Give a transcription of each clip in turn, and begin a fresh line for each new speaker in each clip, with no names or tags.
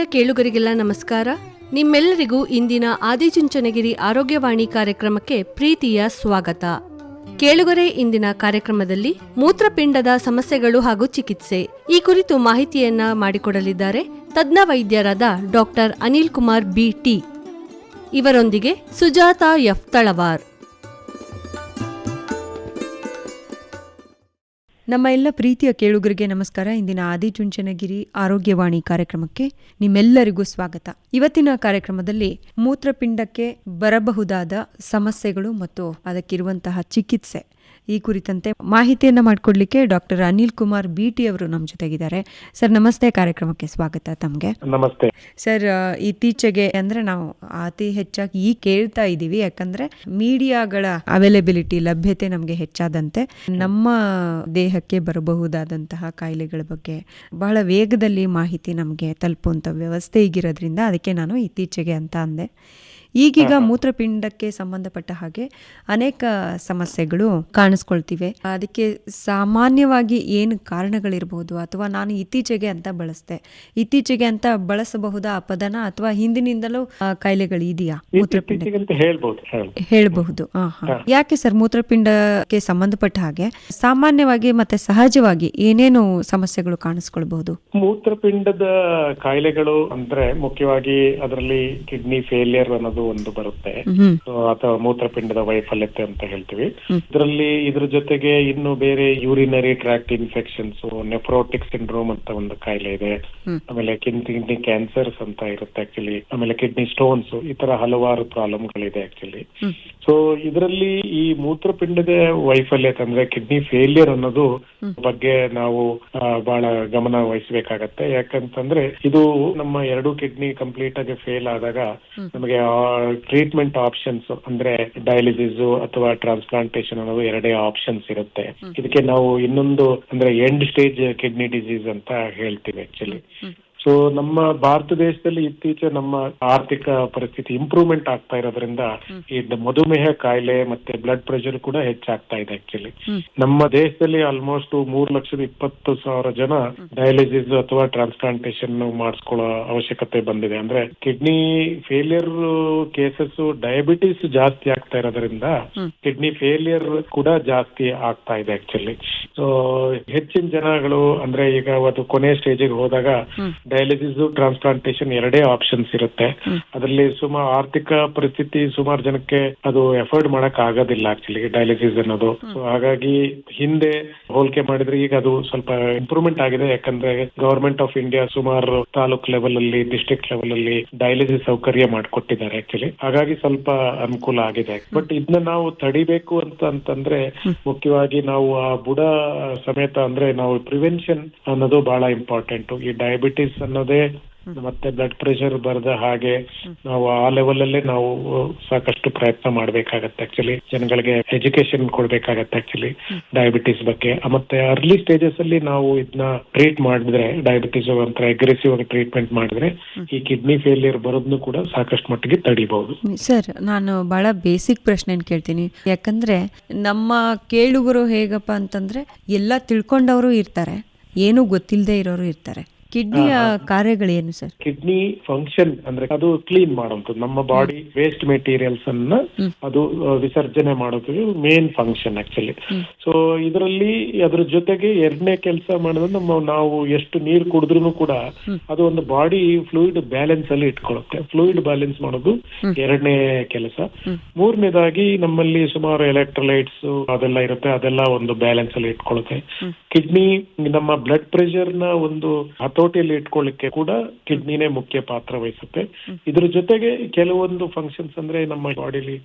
ಆತ್ಮೀಯ ಕೇಳುಗರಿಗೆಲ್ಲ ನಮಸ್ಕಾರ. ನಿಮ್ಮೆಲ್ಲರಿಗೂ ಇಂದಿನ ಆದಿಚುಂಚನಗಿರಿ ಆರೋಗ್ಯವಾಣಿ ಕಾರ್ಯಕ್ರಮಕ್ಕೆ ಪ್ರೀತಿಯ ಸ್ವಾಗತ. ಕೇಳುಗರೆ, ಇಂದಿನ ಕಾರ್ಯಕ್ರಮದಲ್ಲಿ ಮೂತ್ರಪಿಂಡದ ಸಮಸ್ಯೆಗಳು ಹಾಗೂ ಚಿಕಿತ್ಸೆ. ಈ ಕುರಿತು ಮಾಹಿತಿಯನ್ನ ಮಾಡಿಕೊಡಲಿದ್ದಾರೆ ತಜ್ಞ ವೈದ್ಯರಾದ doctor Anil Kumar B T. ಇವರೊಂದಿಗೆ ಸುಜಾತಾ ಎಫ್ ತಳವಾರ್.
ನಮ್ಮ ಎಲ್ಲ ಪ್ರೀತಿಯ ಕೇಳುಗರಿಗೆ ನಮಸ್ಕಾರ. ಇಂದಿನ ಆದಿಚುಂಚನಗಿರಿ ಆರೋಗ್ಯವಾಣಿ ಕಾರ್ಯಕ್ರಮಕ್ಕೆ ನಿಮ್ಮೆಲ್ಲರಿಗೂ ಸ್ವಾಗತ. ಇವತ್ತಿನ ಕಾರ್ಯಕ್ರಮದಲ್ಲಿ ಮೂತ್ರಪಿಂಡಕ್ಕೆ ಬರಬಹುದಾದ ಸಮಸ್ಯೆಗಳು ಮತ್ತು ಅದಕ್ಕಿರುವಂತಹ ಚಿಕಿತ್ಸೆ. ಈ ಕುರಿತಂತೆ ಮಾಹಿತಿಯನ್ನು ಮಾಡಿಕೊಡ್ಲಿಕ್ಕೆ doctor Anil Kumar B T ನಮ್ಮ ಜೊತೆಗಿದ್ದಾರೆ. ಸರ್ ನಮಸ್ತೆ ಕಾರ್ಯಕ್ರಮಕ್ಕೆ ಸ್ವಾಗತ ತಮಗೆ.
ನಮಸ್ತೆ.
ಸರ್ ಇತ್ತೀಚೆಗೆ ಅಂದ್ರೆ ನಾವು ಅತಿ ಹೆಚ್ಚಾಗಿ ಈ ಕೇಳ್ತಾ ಇದ್ದೀವಿ ಯಾಕಂದ್ರೆ ಮೀಡಿಯಾಗಳ ಅವೈಲೇಬಿಲಿಟಿ ಲಭ್ಯತೆ ನಮಗೆ ಹೆಚ್ಚಾದಂತೆ ನಮ್ಮ ದೇಹಕ್ಕೆ ಬರಬಹುದಾದಂತಹ ಕಾಯಿಲೆಗಳ ಬಗ್ಗೆ ಬಹಳ ವೇಗದಲ್ಲಿ ಮಾಹಿತಿ ನಮಗೆ ತಲುಪುವಂಥ ವ್ಯವಸ್ಥೆ ಈಗಿರೋದ್ರಿಂದ ಅದಕ್ಕೆ ನಾನು ಇತ್ತೀಚೆಗೆ ಅಂತ ಅಂದೆ. ಈಗೀಗ ಮೂತ್ರಪಿಂಡಕ್ಕೆ ಸಂಬಂಧಪಟ್ಟ ಹಾಗೆ ಅನೇಕ ಸಮಸ್ಯೆಗಳು ಕಾಣಿಸ್ಕೊಳ್ತಿವೆ. ಅದಕ್ಕೆ ಸಾಮಾನ್ಯವಾಗಿ ಏನು ಕಾರಣಗಳಿರ್ಬೋದು ಅಥವಾ ನಾನು ಇತ್ತೀಚೆಗೆ ಅಂತ ಬಳಸ್ತೆ ಇತ್ತೀಚೆಗೆ ಅಂತ ಬಳಸಬಹುದಾ ಆ ಪದನ ಅಥವಾ ಹಿಂದಿನಿಂದಲೂ ಕಾಯಿಲೆಗಳು ಇದೆಯಾ? ಮೂತ್ರಪಿಂಡ. ಹೇಳಬಹುದು. ಯಾಕೆ ಸರ್ ಮೂತ್ರಪಿಂಡಕ್ಕೆ ಸಂಬಂಧಪಟ್ಟ ಹಾಗೆ? ಸಾಮಾನ್ಯವಾಗಿ ಮತ್ತೆ ಸಹಜವಾಗಿ ಏನೇನು ಸಮಸ್ಯೆಗಳು ಕಾಣಿಸ್ಕೊಳ್ಬಹುದು?
ಮೂತ್ರಪಿಂಡದ ಕಾಯಿಲೆಗಳು ಅಂದ್ರೆ ಮುಖ್ಯವಾಗಿ ಅದರಲ್ಲಿ ಕಿಡ್ನಿ ಫೇಲಿಯರ್ ಅನ್ನೋದು ಒಂದು ಬರುತ್ತೆ. ಅಥವಾ ಮೂತ್ರಪಿಂಡದ ವೈಫಲ್ಯತೆ ಅಂತ ಹೇಳ್ತೀವಿ. ಇದರಲ್ಲಿ ಇದ್ರ ಜೊತೆಗೆ ಇನ್ನು ಬೇರೆ urinary tract infections nephrotic syndrome ಅಂತ ಒಂದು ಕಾಯಿಲೆ ಇದೆ. ಆಮೇಲೆ ಕಿಡ್ನಿ ಕ್ಯಾನ್ಸರ್ಸ್ ಅಂತ ಇರುತ್ತೆ ಆಕ್ಚುಲಿ ಆಮೇಲೆ ಕಿಡ್ನಿ ಸ್ಟೋನ್ಸ್ ಈ ತರ ಹಲವಾರು ಪ್ರಾಬ್ಲಮ್ಗಳಿದೆ ಆಕ್ಚುಲಿ ಸೊ ಇದರಲ್ಲಿ ಈ ಮೂತ್ರಪಿಂಡದ ವೈಫಲ್ಯ ಅಂದ್ರೆ ಕಿಡ್ನಿ ಫೇಲಿಯರ್ ಅನ್ನೋದು ಬಗ್ಗೆ ನಾವು ಬಹಳ ಗಮನ ವಹಿಸಬೇಕಾಗತ್ತೆ. ಯಾಕಂತಂದ್ರೆ ಇದು ನಮ್ಮ ಎರಡು ಕಿಡ್ನಿ ಕಂಪ್ಲೀಟ್ ಆಗಿ ಫೇಲ್ ಆದಾಗ ನಮಗೆ ಟ್ರೀಟ್ಮೆಂಟ್ ಆಪ್ಷನ್ಸ್ ಅಂದ್ರೆ ಡಯಾಲಿಸಿಸ್ ಅಥವಾ ಟ್ರಾನ್ಸ್ಪ್ಲಾಂಟೇಶನ್ ಅನ್ನೋದು ಎರಡೇ ಆಪ್ಷನ್ಸ್ ಇರುತ್ತೆ. ಇದಕ್ಕೆ ನಾವು ಇನ್ನೊಂದು ಅಂದ್ರೆ ಎಂಡ್ ಸ್ಟೇಜ್ ಕಿಡ್ನಿ ಡಿಸೀಸ್ ಅಂತ ಹೇಳ್ತೀವಿ ಆಕ್ಚುಲಿ ಸೊ ನಮ್ಮ ಭಾರತ ದೇಶದಲ್ಲಿ ಇತ್ತೀಚೆ ನಮ್ಮ ಆರ್ಥಿಕ ಪರಿಸ್ಥಿತಿ ಇಂಪ್ರೂವ್ಮೆಂಟ್ ಆಗ್ತಾ ಇರೋದ್ರಿಂದ ಈ ಮಧುಮೇಹ ಕಾಯಿಲೆ ಮತ್ತೆ ಬ್ಲಡ್ ಪ್ರೆಷರ್ ಕೂಡ ಹೆಚ್ಚಾಗ್ತಾ ಇದೆ ಆಕ್ಚುಲಿ ನಮ್ಮ ದೇಶದಲ್ಲಿ ಆಲ್ಮೋಸ್ಟ್ ಮೂರ್ ಲಕ್ಷದ ಇಪ್ಪತ್ತು ಸಾವಿರ ಜನ ಡಯಾಲಿಸಿಸ್ ಅಥವಾ ಟ್ರಾನ್ಸ್ಪ್ಲಾಂಟೇಶನ್ ಮಾಡಿಸ್ಕೊಳ್ಳೋ ಅವಶ್ಯಕತೆ ಬಂದಿದೆ. ಅಂದ್ರೆ ಕಿಡ್ನಿ ಫೇಲಿಯರ್ ಕೇಸಸ್ ಡಯಾಬಿಟಿಸ್ ಜಾಸ್ತಿ ಆಗ್ತಾ ಇರೋದ್ರಿಂದ ಕಿಡ್ನಿ ಫೇಲಿಯರ್ ಕೂಡ ಜಾಸ್ತಿ ಆಗ್ತಾ ಇದೆ ಆಕ್ಚುಲಿ ಸೊ ಹೆಚ್ಚಿನ ಜನಗಳು ಅಂದ್ರೆ ಈಗ ಅದು ಕೊನೆ ಸ್ಟೇಜಿಗೆ ಹೋದಾಗ ಡಯಾಲಿಸಿಸ್ ಟ್ರಾನ್ಸ್ಪ್ಲಾಂಟೇಶನ್ ಎರಡೇ ಆಪ್ಷನ್ಸ್ ಇರುತ್ತೆ. ಅದರಲ್ಲಿ ಸುಮಾರು ಆರ್ಥಿಕ ಪರಿಸ್ಥಿತಿ ಸುಮಾರು ಜನಕ್ಕೆ ಅದು ಎಫರ್ಡ್ ಮಾಡಕ್ ಆಗೋದಿಲ್ಲ ಆಕ್ಚುಲಿ ಡಯಾಲಿಸಿಸ್ ಅನ್ನೋದು. ಸೊ ಹಾಗಾಗಿ ಹಿಂದೆ ಹೋಲಿಕೆ ಮಾಡಿದ್ರೆ ಈಗ ಅದು ಸ್ವಲ್ಪ ಇಂಪ್ರೂವ್ಮೆಂಟ್ ಆಗಿದೆ. ಯಾಕಂದ್ರೆ ಗವರ್ಮೆಂಟ್ ಆಫ್ ಇಂಡಿಯಾ ಸುಮಾರು ತಾಲೂಕ್ ಲೆವೆಲ್ ಅಲ್ಲಿ ಡಿಸ್ಟ್ರಿಕ್ಟ್ ಲೆವೆಲ್ ಅಲ್ಲಿ ಡಯಾಲಿಸಿಸ್ ಸೌಕರ್ಯ ಮಾಡಿಕೊಟ್ಟಿದ್ದಾರೆ ಆಕ್ಚುಲಿ ಹಾಗಾಗಿ ಸ್ವಲ್ಪ ಅನುಕೂಲ ಆಗಿದೆ. ಬಟ್ ಇದನ್ನ ನಾವು ತಡಿಬೇಕು ಅಂತ ಅಂತಂದ್ರೆ ಮುಖ್ಯವಾಗಿ ನಾವು ಆ ಬುಡ ಸಮೇತ ಅಂದ್ರೆ ನಾವು ಪ್ರಿವೆನ್ಷನ್ ಅನ್ನೋದು ಬಹಳ ಇಂಪಾರ್ಟೆಂಟ್ ಈ ಡಯಾಬಿಟಿಸ್ ಅನ್ನೋದೇ ಮತ್ತೆ ಬ್ಲಡ್ ಪ್ರೆಷರ್ ಬರದ ಹಾಗೆ ನಾವು ಆ ಲೆವೆಲ್ ಅಲ್ಲೇ ನಾವು ಸಾಕಷ್ಟು ಪ್ರಯತ್ನ ಮಾಡ್ಬೇಕಾಗತ್ತೆ ಆಕ್ಚುಲಿ ಜನಗಳಿಗೆ ಎಜುಕೇಶನ್ ಕೊಡ್ಬೇಕಾಗತ್ತೆ ಆಕ್ಚುಲಿ ಡಯಾಬಿಟಿಸ್ ಬಗ್ಗೆ. ಮತ್ತೆ ಅರ್ಲಿ ಸ್ಟೇಜಸ್ ಅಲ್ಲಿ ನಾವು ಇದನ್ನ ಟ್ರೀಟ್ ಮಾಡಿದ್ರೆ ಡಯಾಬಿಟಿಸ್ ಒಂಥರ ಅಗ್ರೆಸಿವ್ ಆಗಿ ಟ್ರೀಟ್ಮೆಂಟ್ ಮಾಡಿದ್ರೆ ಈ ಕಿಡ್ನಿ ಫೇಲಿಯರ್ ಬರೋದನ್ನು ಕೂಡ ಸಾಕಷ್ಟು ಮಟ್ಟಿಗೆ ತಡಿಬಹುದು.
ಸರ್ ನಾನು ಬಹಳ ಬೇಸಿಕ್ ಪ್ರಶ್ನೆ ಕೇಳ್ತೀನಿ. ಯಾಕಂದ್ರೆ ನಮ್ಮ ಕೇಳುಗರು ಹೇಗಪ್ಪ ಅಂತಂದ್ರೆ ಎಲ್ಲ ತಿಳ್ಕೊಂಡವರು ಇರ್ತಾರೆ ಏನು ಗೊತ್ತಿಲ್ಲದೆ ಇರೋರು ಇರ್ತಾರೆ. ಕಿಡ್ನಿಯ ಕಾರ್ಯಗಳೇನು ಸರ್?
ಕಿಡ್ನಿ ಫಂಕ್ಷನ್ ಅಂದ್ರೆ ಅದು ಕ್ಲೀನ್ ಮಾಡುವಂಥದ್ದು. ನಮ್ಮ ಬಾಡಿ ವೇಸ್ಟ್ ಮೆಟೀರಿಯಲ್ಸ್ ಅನ್ನ ಅದು ವಿಸರ್ಜನೆ ಮಾಡೋದು ಮೇನ್ ಫಂಕ್ಷನ್ ಆಕ್ಚುಲಿ ಸೊ ಇದರಲ್ಲಿ ಅದ್ರ ಜೊತೆಗೆ ಎರಡನೇ ಕೆಲಸ ಮಾಡಿದ್ರೆ ನಮ್ಮ ನಾವು ಎಷ್ಟು ನೀರು ಕುಡಿದ್ರು ಕೂಡ ಅದು ಒಂದು ಬಾಡಿ ಫ್ಲೂಯಿಡ್ ಬ್ಯಾಲೆನ್ಸ್ ಅಲ್ಲಿ ಇಟ್ಕೊಳ್ಳುತ್ತೆ. ಫ್ಲೂಯಿಡ್ ಬ್ಯಾಲೆನ್ಸ್ ಮಾಡೋದು ಎರಡನೇ ಕೆಲಸ. ಮೂರನೇದಾಗಿ ನಮ್ಮಲ್ಲಿ ಸುಮಾರು ಎಲೆಕ್ಟ್ರೋಲೈಟ್ಸ್ ಅದೆಲ್ಲ ಇರುತ್ತೆ. ಅದೆಲ್ಲ ಒಂದು ಬ್ಯಾಲೆನ್ಸ್ ಅಲ್ಲಿ ಇಟ್ಕೊಳ್ಳುತ್ತೆ. ಕಿಡ್ನಿ ನಮ್ಮ ಬ್ಲಡ್ ಪ್ರೆಷರ್ನ ಒಂದು ಹತೋಟಿಯಲ್ಲಿ ಇಟ್ಕೊಳ್ಳಿಕ್ಕೆ ಕೂಡ ಕಿಡ್ನಿನೇ ಮುಖ್ಯ ಪಾತ್ರ ವಹಿಸುತ್ತೆ. ಇದ್ರ ಜೊತೆಗೆ ಕೆಲವೊಂದು ಫಂಕ್ಷನ್ಸ್ ಅಂದ್ರೆ ನಮ್ಮ ಬಾಡಿಲಿ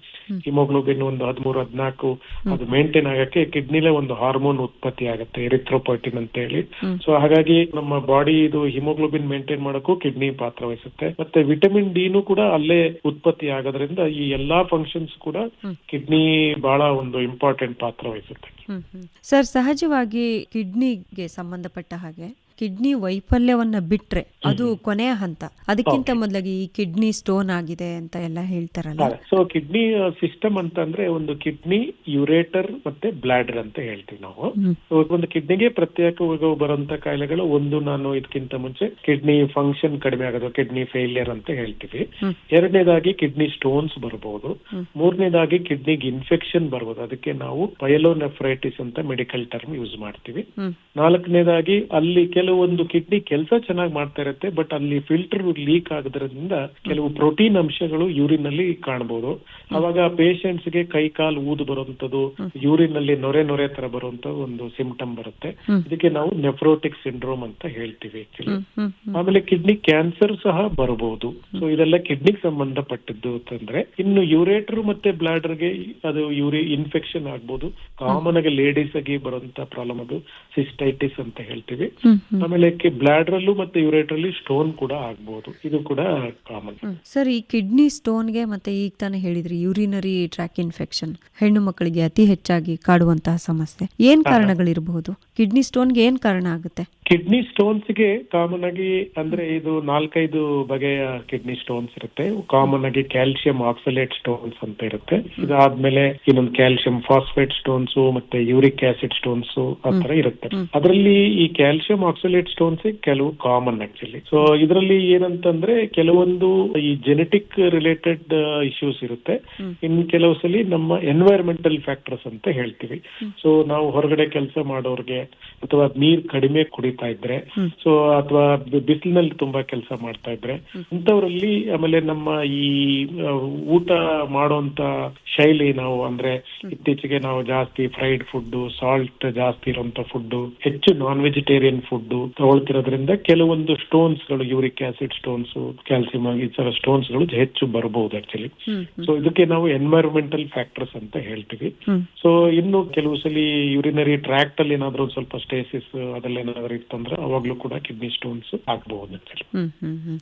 ಹಿಮೋಗ್ಲೋಬಿನ್ ಒಂದು ಹದಿಮೂರು, ಹದಿನಾಲ್ಕು ಅದು ಮೇಂಟೈನ್ ಆಗಕ್ಕೆ ಕಿಡ್ನಿಲೇ ಒಂದು ಹಾರ್ಮೋನ್ ಉತ್ಪತ್ತಿ ಆಗುತ್ತೆ ಎರಿಥ್ರೋಪೈಟಿನ್ ಅಂತ ಹೇಳಿ. ಸೊ ಹಾಗಾಗಿ ನಮ್ಮ ಬಾಡಿ ಇದು ಹಿಮೋಗ್ಲೋಬಿನ್ ಮೇಂಟೈನ್ ಮಾಡೋಕ್ಕೂ ಕಿಡ್ನಿ ಪಾತ್ರ ವಹಿಸುತ್ತೆ. ಮತ್ತೆ ವಿಟಮಿನ್ ಡಿನೂ ಕೂಡ ಅಲ್ಲೇ ಉತ್ಪತ್ತಿ ಆಗೋದ್ರಿಂದ ಈ ಎಲ್ಲಾ ಫಂಕ್ಷನ್ಸ್ ಕೂಡ ಕಿಡ್ನಿ ಬಹಳ ಒಂದು ಇಂಪಾರ್ಟೆಂಟ್ ಪಾತ್ರ ವಹಿಸುತ್ತೆ.
ಸರ್, ಸಹಜವಾಗಿ ಕಿಡ್ನಿಗೆ ಸಂಬಂಧಪಟ್ಟ ಹಾಗೆ ಕಿಡ್ನಿ ವೈಫಲ್ಯವನ್ನ ಬಿಟ್ರೆ ಅದು ಕೊನೆಯ ಹಂತ. ಅದಕ್ಕಿಂತ ಮೊದಲಾಗಿ ಈ ಕಿಡ್ನಿ ಸ್ಟೋನ್ ಆಗಿದೆ ಅಂತ ಎಲ್ಲ ಹೇಳ್ತಾರಲ್ಲ.
ಸೊ ಕಿಡ್ನಿ ಸಿಸ್ಟಮ್ ಅಂತ ಅಂದ್ರೆ ಒಂದು ಕಿಡ್ನಿ ಯುರೇಟರ್ ಮತ್ತೆ ಬ್ಲಾಡರ್ ಅಂತ ಹೇಳ್ತೀವಿ ನಾವು. ಒಂದು ಕಿಡ್ನಿಗೆ ಪ್ರತ್ಯೇಕವಾಗಿ ಬರುವಂತ ಕಾಯಿಲೆಗಳು ಒಂದು ನಾನು ಇದಕ್ಕಿಂತ ಮುಂಚೆ ಕಿಡ್ನಿ ಫಂಕ್ಷನ್ ಕಡಿಮೆ ಆಗೋದು ಕಿಡ್ನಿ ಫೇಲಿಯರ್ ಅಂತ ಹೇಳ್ತೀವಿ. ಎರಡನೇದಾಗಿ ಕಿಡ್ನಿ ಸ್ಟೋನ್ಸ್ ಬರಬಹುದು ಮೂರನೇದಾಗಿ ಕಿಡ್ನಿಗೆ ಇನ್ಫೆಕ್ಷನ್ ಬರ್ಬೋದು. ಅದಕ್ಕೆ ನಾವು ಪೈಲೋನೆಫ್ರೈಟಿಸ್ ಅಂತ ಮೆಡಿಕಲ್ ಟರ್ಮ್ ಯೂಸ್ ಮಾಡ್ತೀವಿ. ನಾಲ್ಕನೇದಾಗಿ ಅಲ್ಲಿ ಕೆಲವೊಂದು ಕಿಡ್ನಿ ಕೆಲಸ ಚೆನ್ನಾಗಿ ಮಾಡ್ತಾ ಇರುತ್ತೆ ಬಟ್ ಅಲ್ಲಿ ಫಿಲ್ಟರ್ ಲೀಕ್ ಆಗದ್ರಿಂದ ಕೆಲವು ಪ್ರೋಟೀನ್ ಅಂಶಗಳು ಯೂರಿನ್ ಅಲ್ಲಿ ಕಾಣಬಹುದು ಅವಾಗ ಪೇಷಂಟ್ಸ್ಗೆ ಕೈ ಕಾಲು ಊದು ಬರುವಂತದ್ದು ಯೂರಿನ್ ಅಲ್ಲಿ ನೊರೆ ನೊರೆ ತರ ಬರುವಂತ ಒಂದು ಸಿಂಪ್ಟಮ್ ಬರುತ್ತೆ. ಇದಕ್ಕೆ ನಾವು ನೆಫ್ರೋಟಿಕ್ ಸಿಂಡ್ರೋಮ್ ಅಂತ ಹೇಳ್ತೀವಿ ಆಕ್ಚುಲಿ ಆಮೇಲೆ ಕಿಡ್ನಿ ಕ್ಯಾನ್ಸರ್ ಸಹ ಬರಬಹುದು ಸೊ ಇದೆಲ್ಲ ಕಿಡ್ನಿ ಸಂಬಂಧಪಟ್ಟಿದ್ದು ಅಂತಂದ್ರೆ, ಇನ್ನು ಯೂರೇಟರ್ ಮತ್ತೆ ಬ್ಲಾಡರ್ಗೆ ಅದು ಯೂರಿ ಇನ್ಫೆಕ್ಷನ್ ಆಗ್ಬಹುದು ಕಾಮನ್ ಆಗಿ ಲೇಡೀಸ್ ಆಗಿ ಬರುವಂತ ಪ್ರಾಬ್ಲಮ್ ಅದು ಸಿಸ್ಟೈಟಿಸ್ ಅಂತ ಹೇಳ್ತೀವಿ. ಆಮೇಲೆ ಬ್ಲಾಡರ್ ಅಲ್ಲೂ ಮತ್ತೆ ಯೂರೇಟರ್ ಅಲ್ಲಿ ಸ್ಟೋನ್ ಕೂಡ ಆಗ್ಬಹುದು ಇದು ಕೂಡ ಕಾಮನ್.
ಸರ್ ಈ ಕಿಡ್ನಿ ಸ್ಟೋನ್ಗೆ ಮತ್ತೆ ಈಗ ತಾನೇ ಹೇಳಿದ್ರಿ ಯೂರಿನರಿ ಟ್ರ್ಯಾಕ್ ಇನ್ಫೆಕ್ಷನ್ ಹೆಣ್ಣು ಮಕ್ಕಳಿಗೆ ಅತಿ ಹೆಚ್ಚಾಗಿ ಕಾಡುವಂತಹ ಸಮಸ್ಯೆ. ಏನ್ ಕಾರಣಗಳಿರಬಹುದು? ಕಿಡ್ನಿ ಸ್ಟೋನ್ಗೆ ಏನ್ ಕಾರಣ ಆಗುತ್ತೆ?
ಕಿಡ್ನಿ ಸ್ಟೋನ್ಸ್ಗೆ ಕಾಮನ್ ಆಗಿ ಅಂದ್ರೆ ಇದು ನಾಲ್ಕೈದು ಬಗೆಯ ಕಿಡ್ನಿ ಸ್ಟೋನ್ಸ್ ಇರುತ್ತೆ. ಕಾಮನ್ ಆಗಿ ಕ್ಯಾಲ್ಸಿಯಂ ಆಕ್ಸಲೇಟ್ ಸ್ಟೋನ್ಸ್ ಅಂತ ಇರುತ್ತೆ. ಇದಾದ್ಮೇಲೆ ಇನ್ನೊಂದು ಕ್ಯಾಲ್ಸಿಯಂ ಫಾಸ್ಫೇಟ್ ಸ್ಟೋನ್ಸ್ ಮತ್ತೆ ಯೂರಿಕ್ ಆಸಿಡ್ ಸ್ಟೋನ್ಸ್ ಆ ತರ ಇರುತ್ತೆ. ಅದರಲ್ಲಿ ಈ ಕ್ಯಾಲ್ಸಿಯಂ ಆಕ್ಸಲೇಟ್ ಸ್ಟೋನ್ಸ್ ಕೆಲವು ಕಾಮನ್ ಆಕ್ಚುಲಿ ಸೊ ಇದರಲ್ಲಿ ಏನಂತಂದ್ರೆ ಕೆಲವೊಂದು ಈ ಜೆನೆಟಿಕ್ ರಿಲೇಟೆಡ್ ಇಶ್ಯೂಸ್ ಇರುತ್ತೆ ಇನ್ ಕೆಲವು ಸಲ ನಮ್ಮ ಎನ್ವೈರನ್ಮೆಂಟಲ್ ಫ್ಯಾಕ್ಟರ್ಸ್ ಅಂತ ಹೇಳ್ತೀವಿ ಸೊ ನಾವು ಹೊರಗಡೆ ಕೆಲಸ ಮಾಡೋರ್ಗೆ ಅಥವಾ ನೀರ್ ಕಡಿಮೆ ಕುಡಿತಾ ಇದ್ರೆ ಸೊ ಅಥವಾ ಬಿಸಿಲಿನಲ್ಲಿ ತುಂಬಾ ಕೆಲಸ ಮಾಡ್ತಾ ಇದ್ರೆ ಇಂಥವರಲ್ಲಿ ಆಮೇಲೆ ನಮ್ಮ ಈ ಊಟ ಮಾಡುವಂತ ಶೈಲಿ ನಾವು ಅಂದ್ರೆ ಇತ್ತೀಚೆಗೆ ನಾವು ಜಾಸ್ತಿ ಫ್ರೈಡ್ ಫುಡ್ ಸಾಲ್ಟ್ ಜಾಸ್ತಿ ಇರುವಂತ ಫುಡ್ ಹೆಚ್ಚು ನಾನ್ ವೆಜಿಟೇರಿಯನ್ ಫುಡ್ ತಗೊಳ್ತಿರೋದ್ರಿಂದ ಕೆಲವೊಂದು ಸ್ಟೋನ್ಸ್ಗಳು ಯೂರಿಕ್ ಆಸಿಡ್ ಸ್ಟೋನ್ಸ್ ಕ್ಯಾಲ್ಸಿಯಂ ಈ ತರ ಸ್ಟೋನ್ಸ್ಗಳು ಹೆಚ್ಚು ಬರಬಹುದು ಆಕ್ಚುಲಿ ಸೊ ಇದಕ್ಕೆ ನಾವು ಎನ್ವೈರನ್ಮೆಂಟಲ್ ಫ್ಯಾಕ್ಟರ್ಸ್ ಅಂತ ಹೇಳ್ತೀವಿ. ಸೊ ಇನ್ನು ಕೆಲವು ಸಲ ಯೂರಿನರಿ ಟ್ರ್ಯಾಕ್ಟ್ ಅಲ್ಲಿ ಏನಾದ್ರೂ ಸ್ವಲ್ಪ ಸ್ಟೇಸಿಸ್ ಅದೆಲ್ಲ ಏನಾದ್ರೂ ಇತ್ತಂದ್ರೆ ಅವಾಗ್ಲೂ ಕೂಡ ಕಿಡ್ನಿ ಸ್ಟೋನ್ಸ್ ಆಗಬಹುದು ಆಕ್ಚುಲಿ.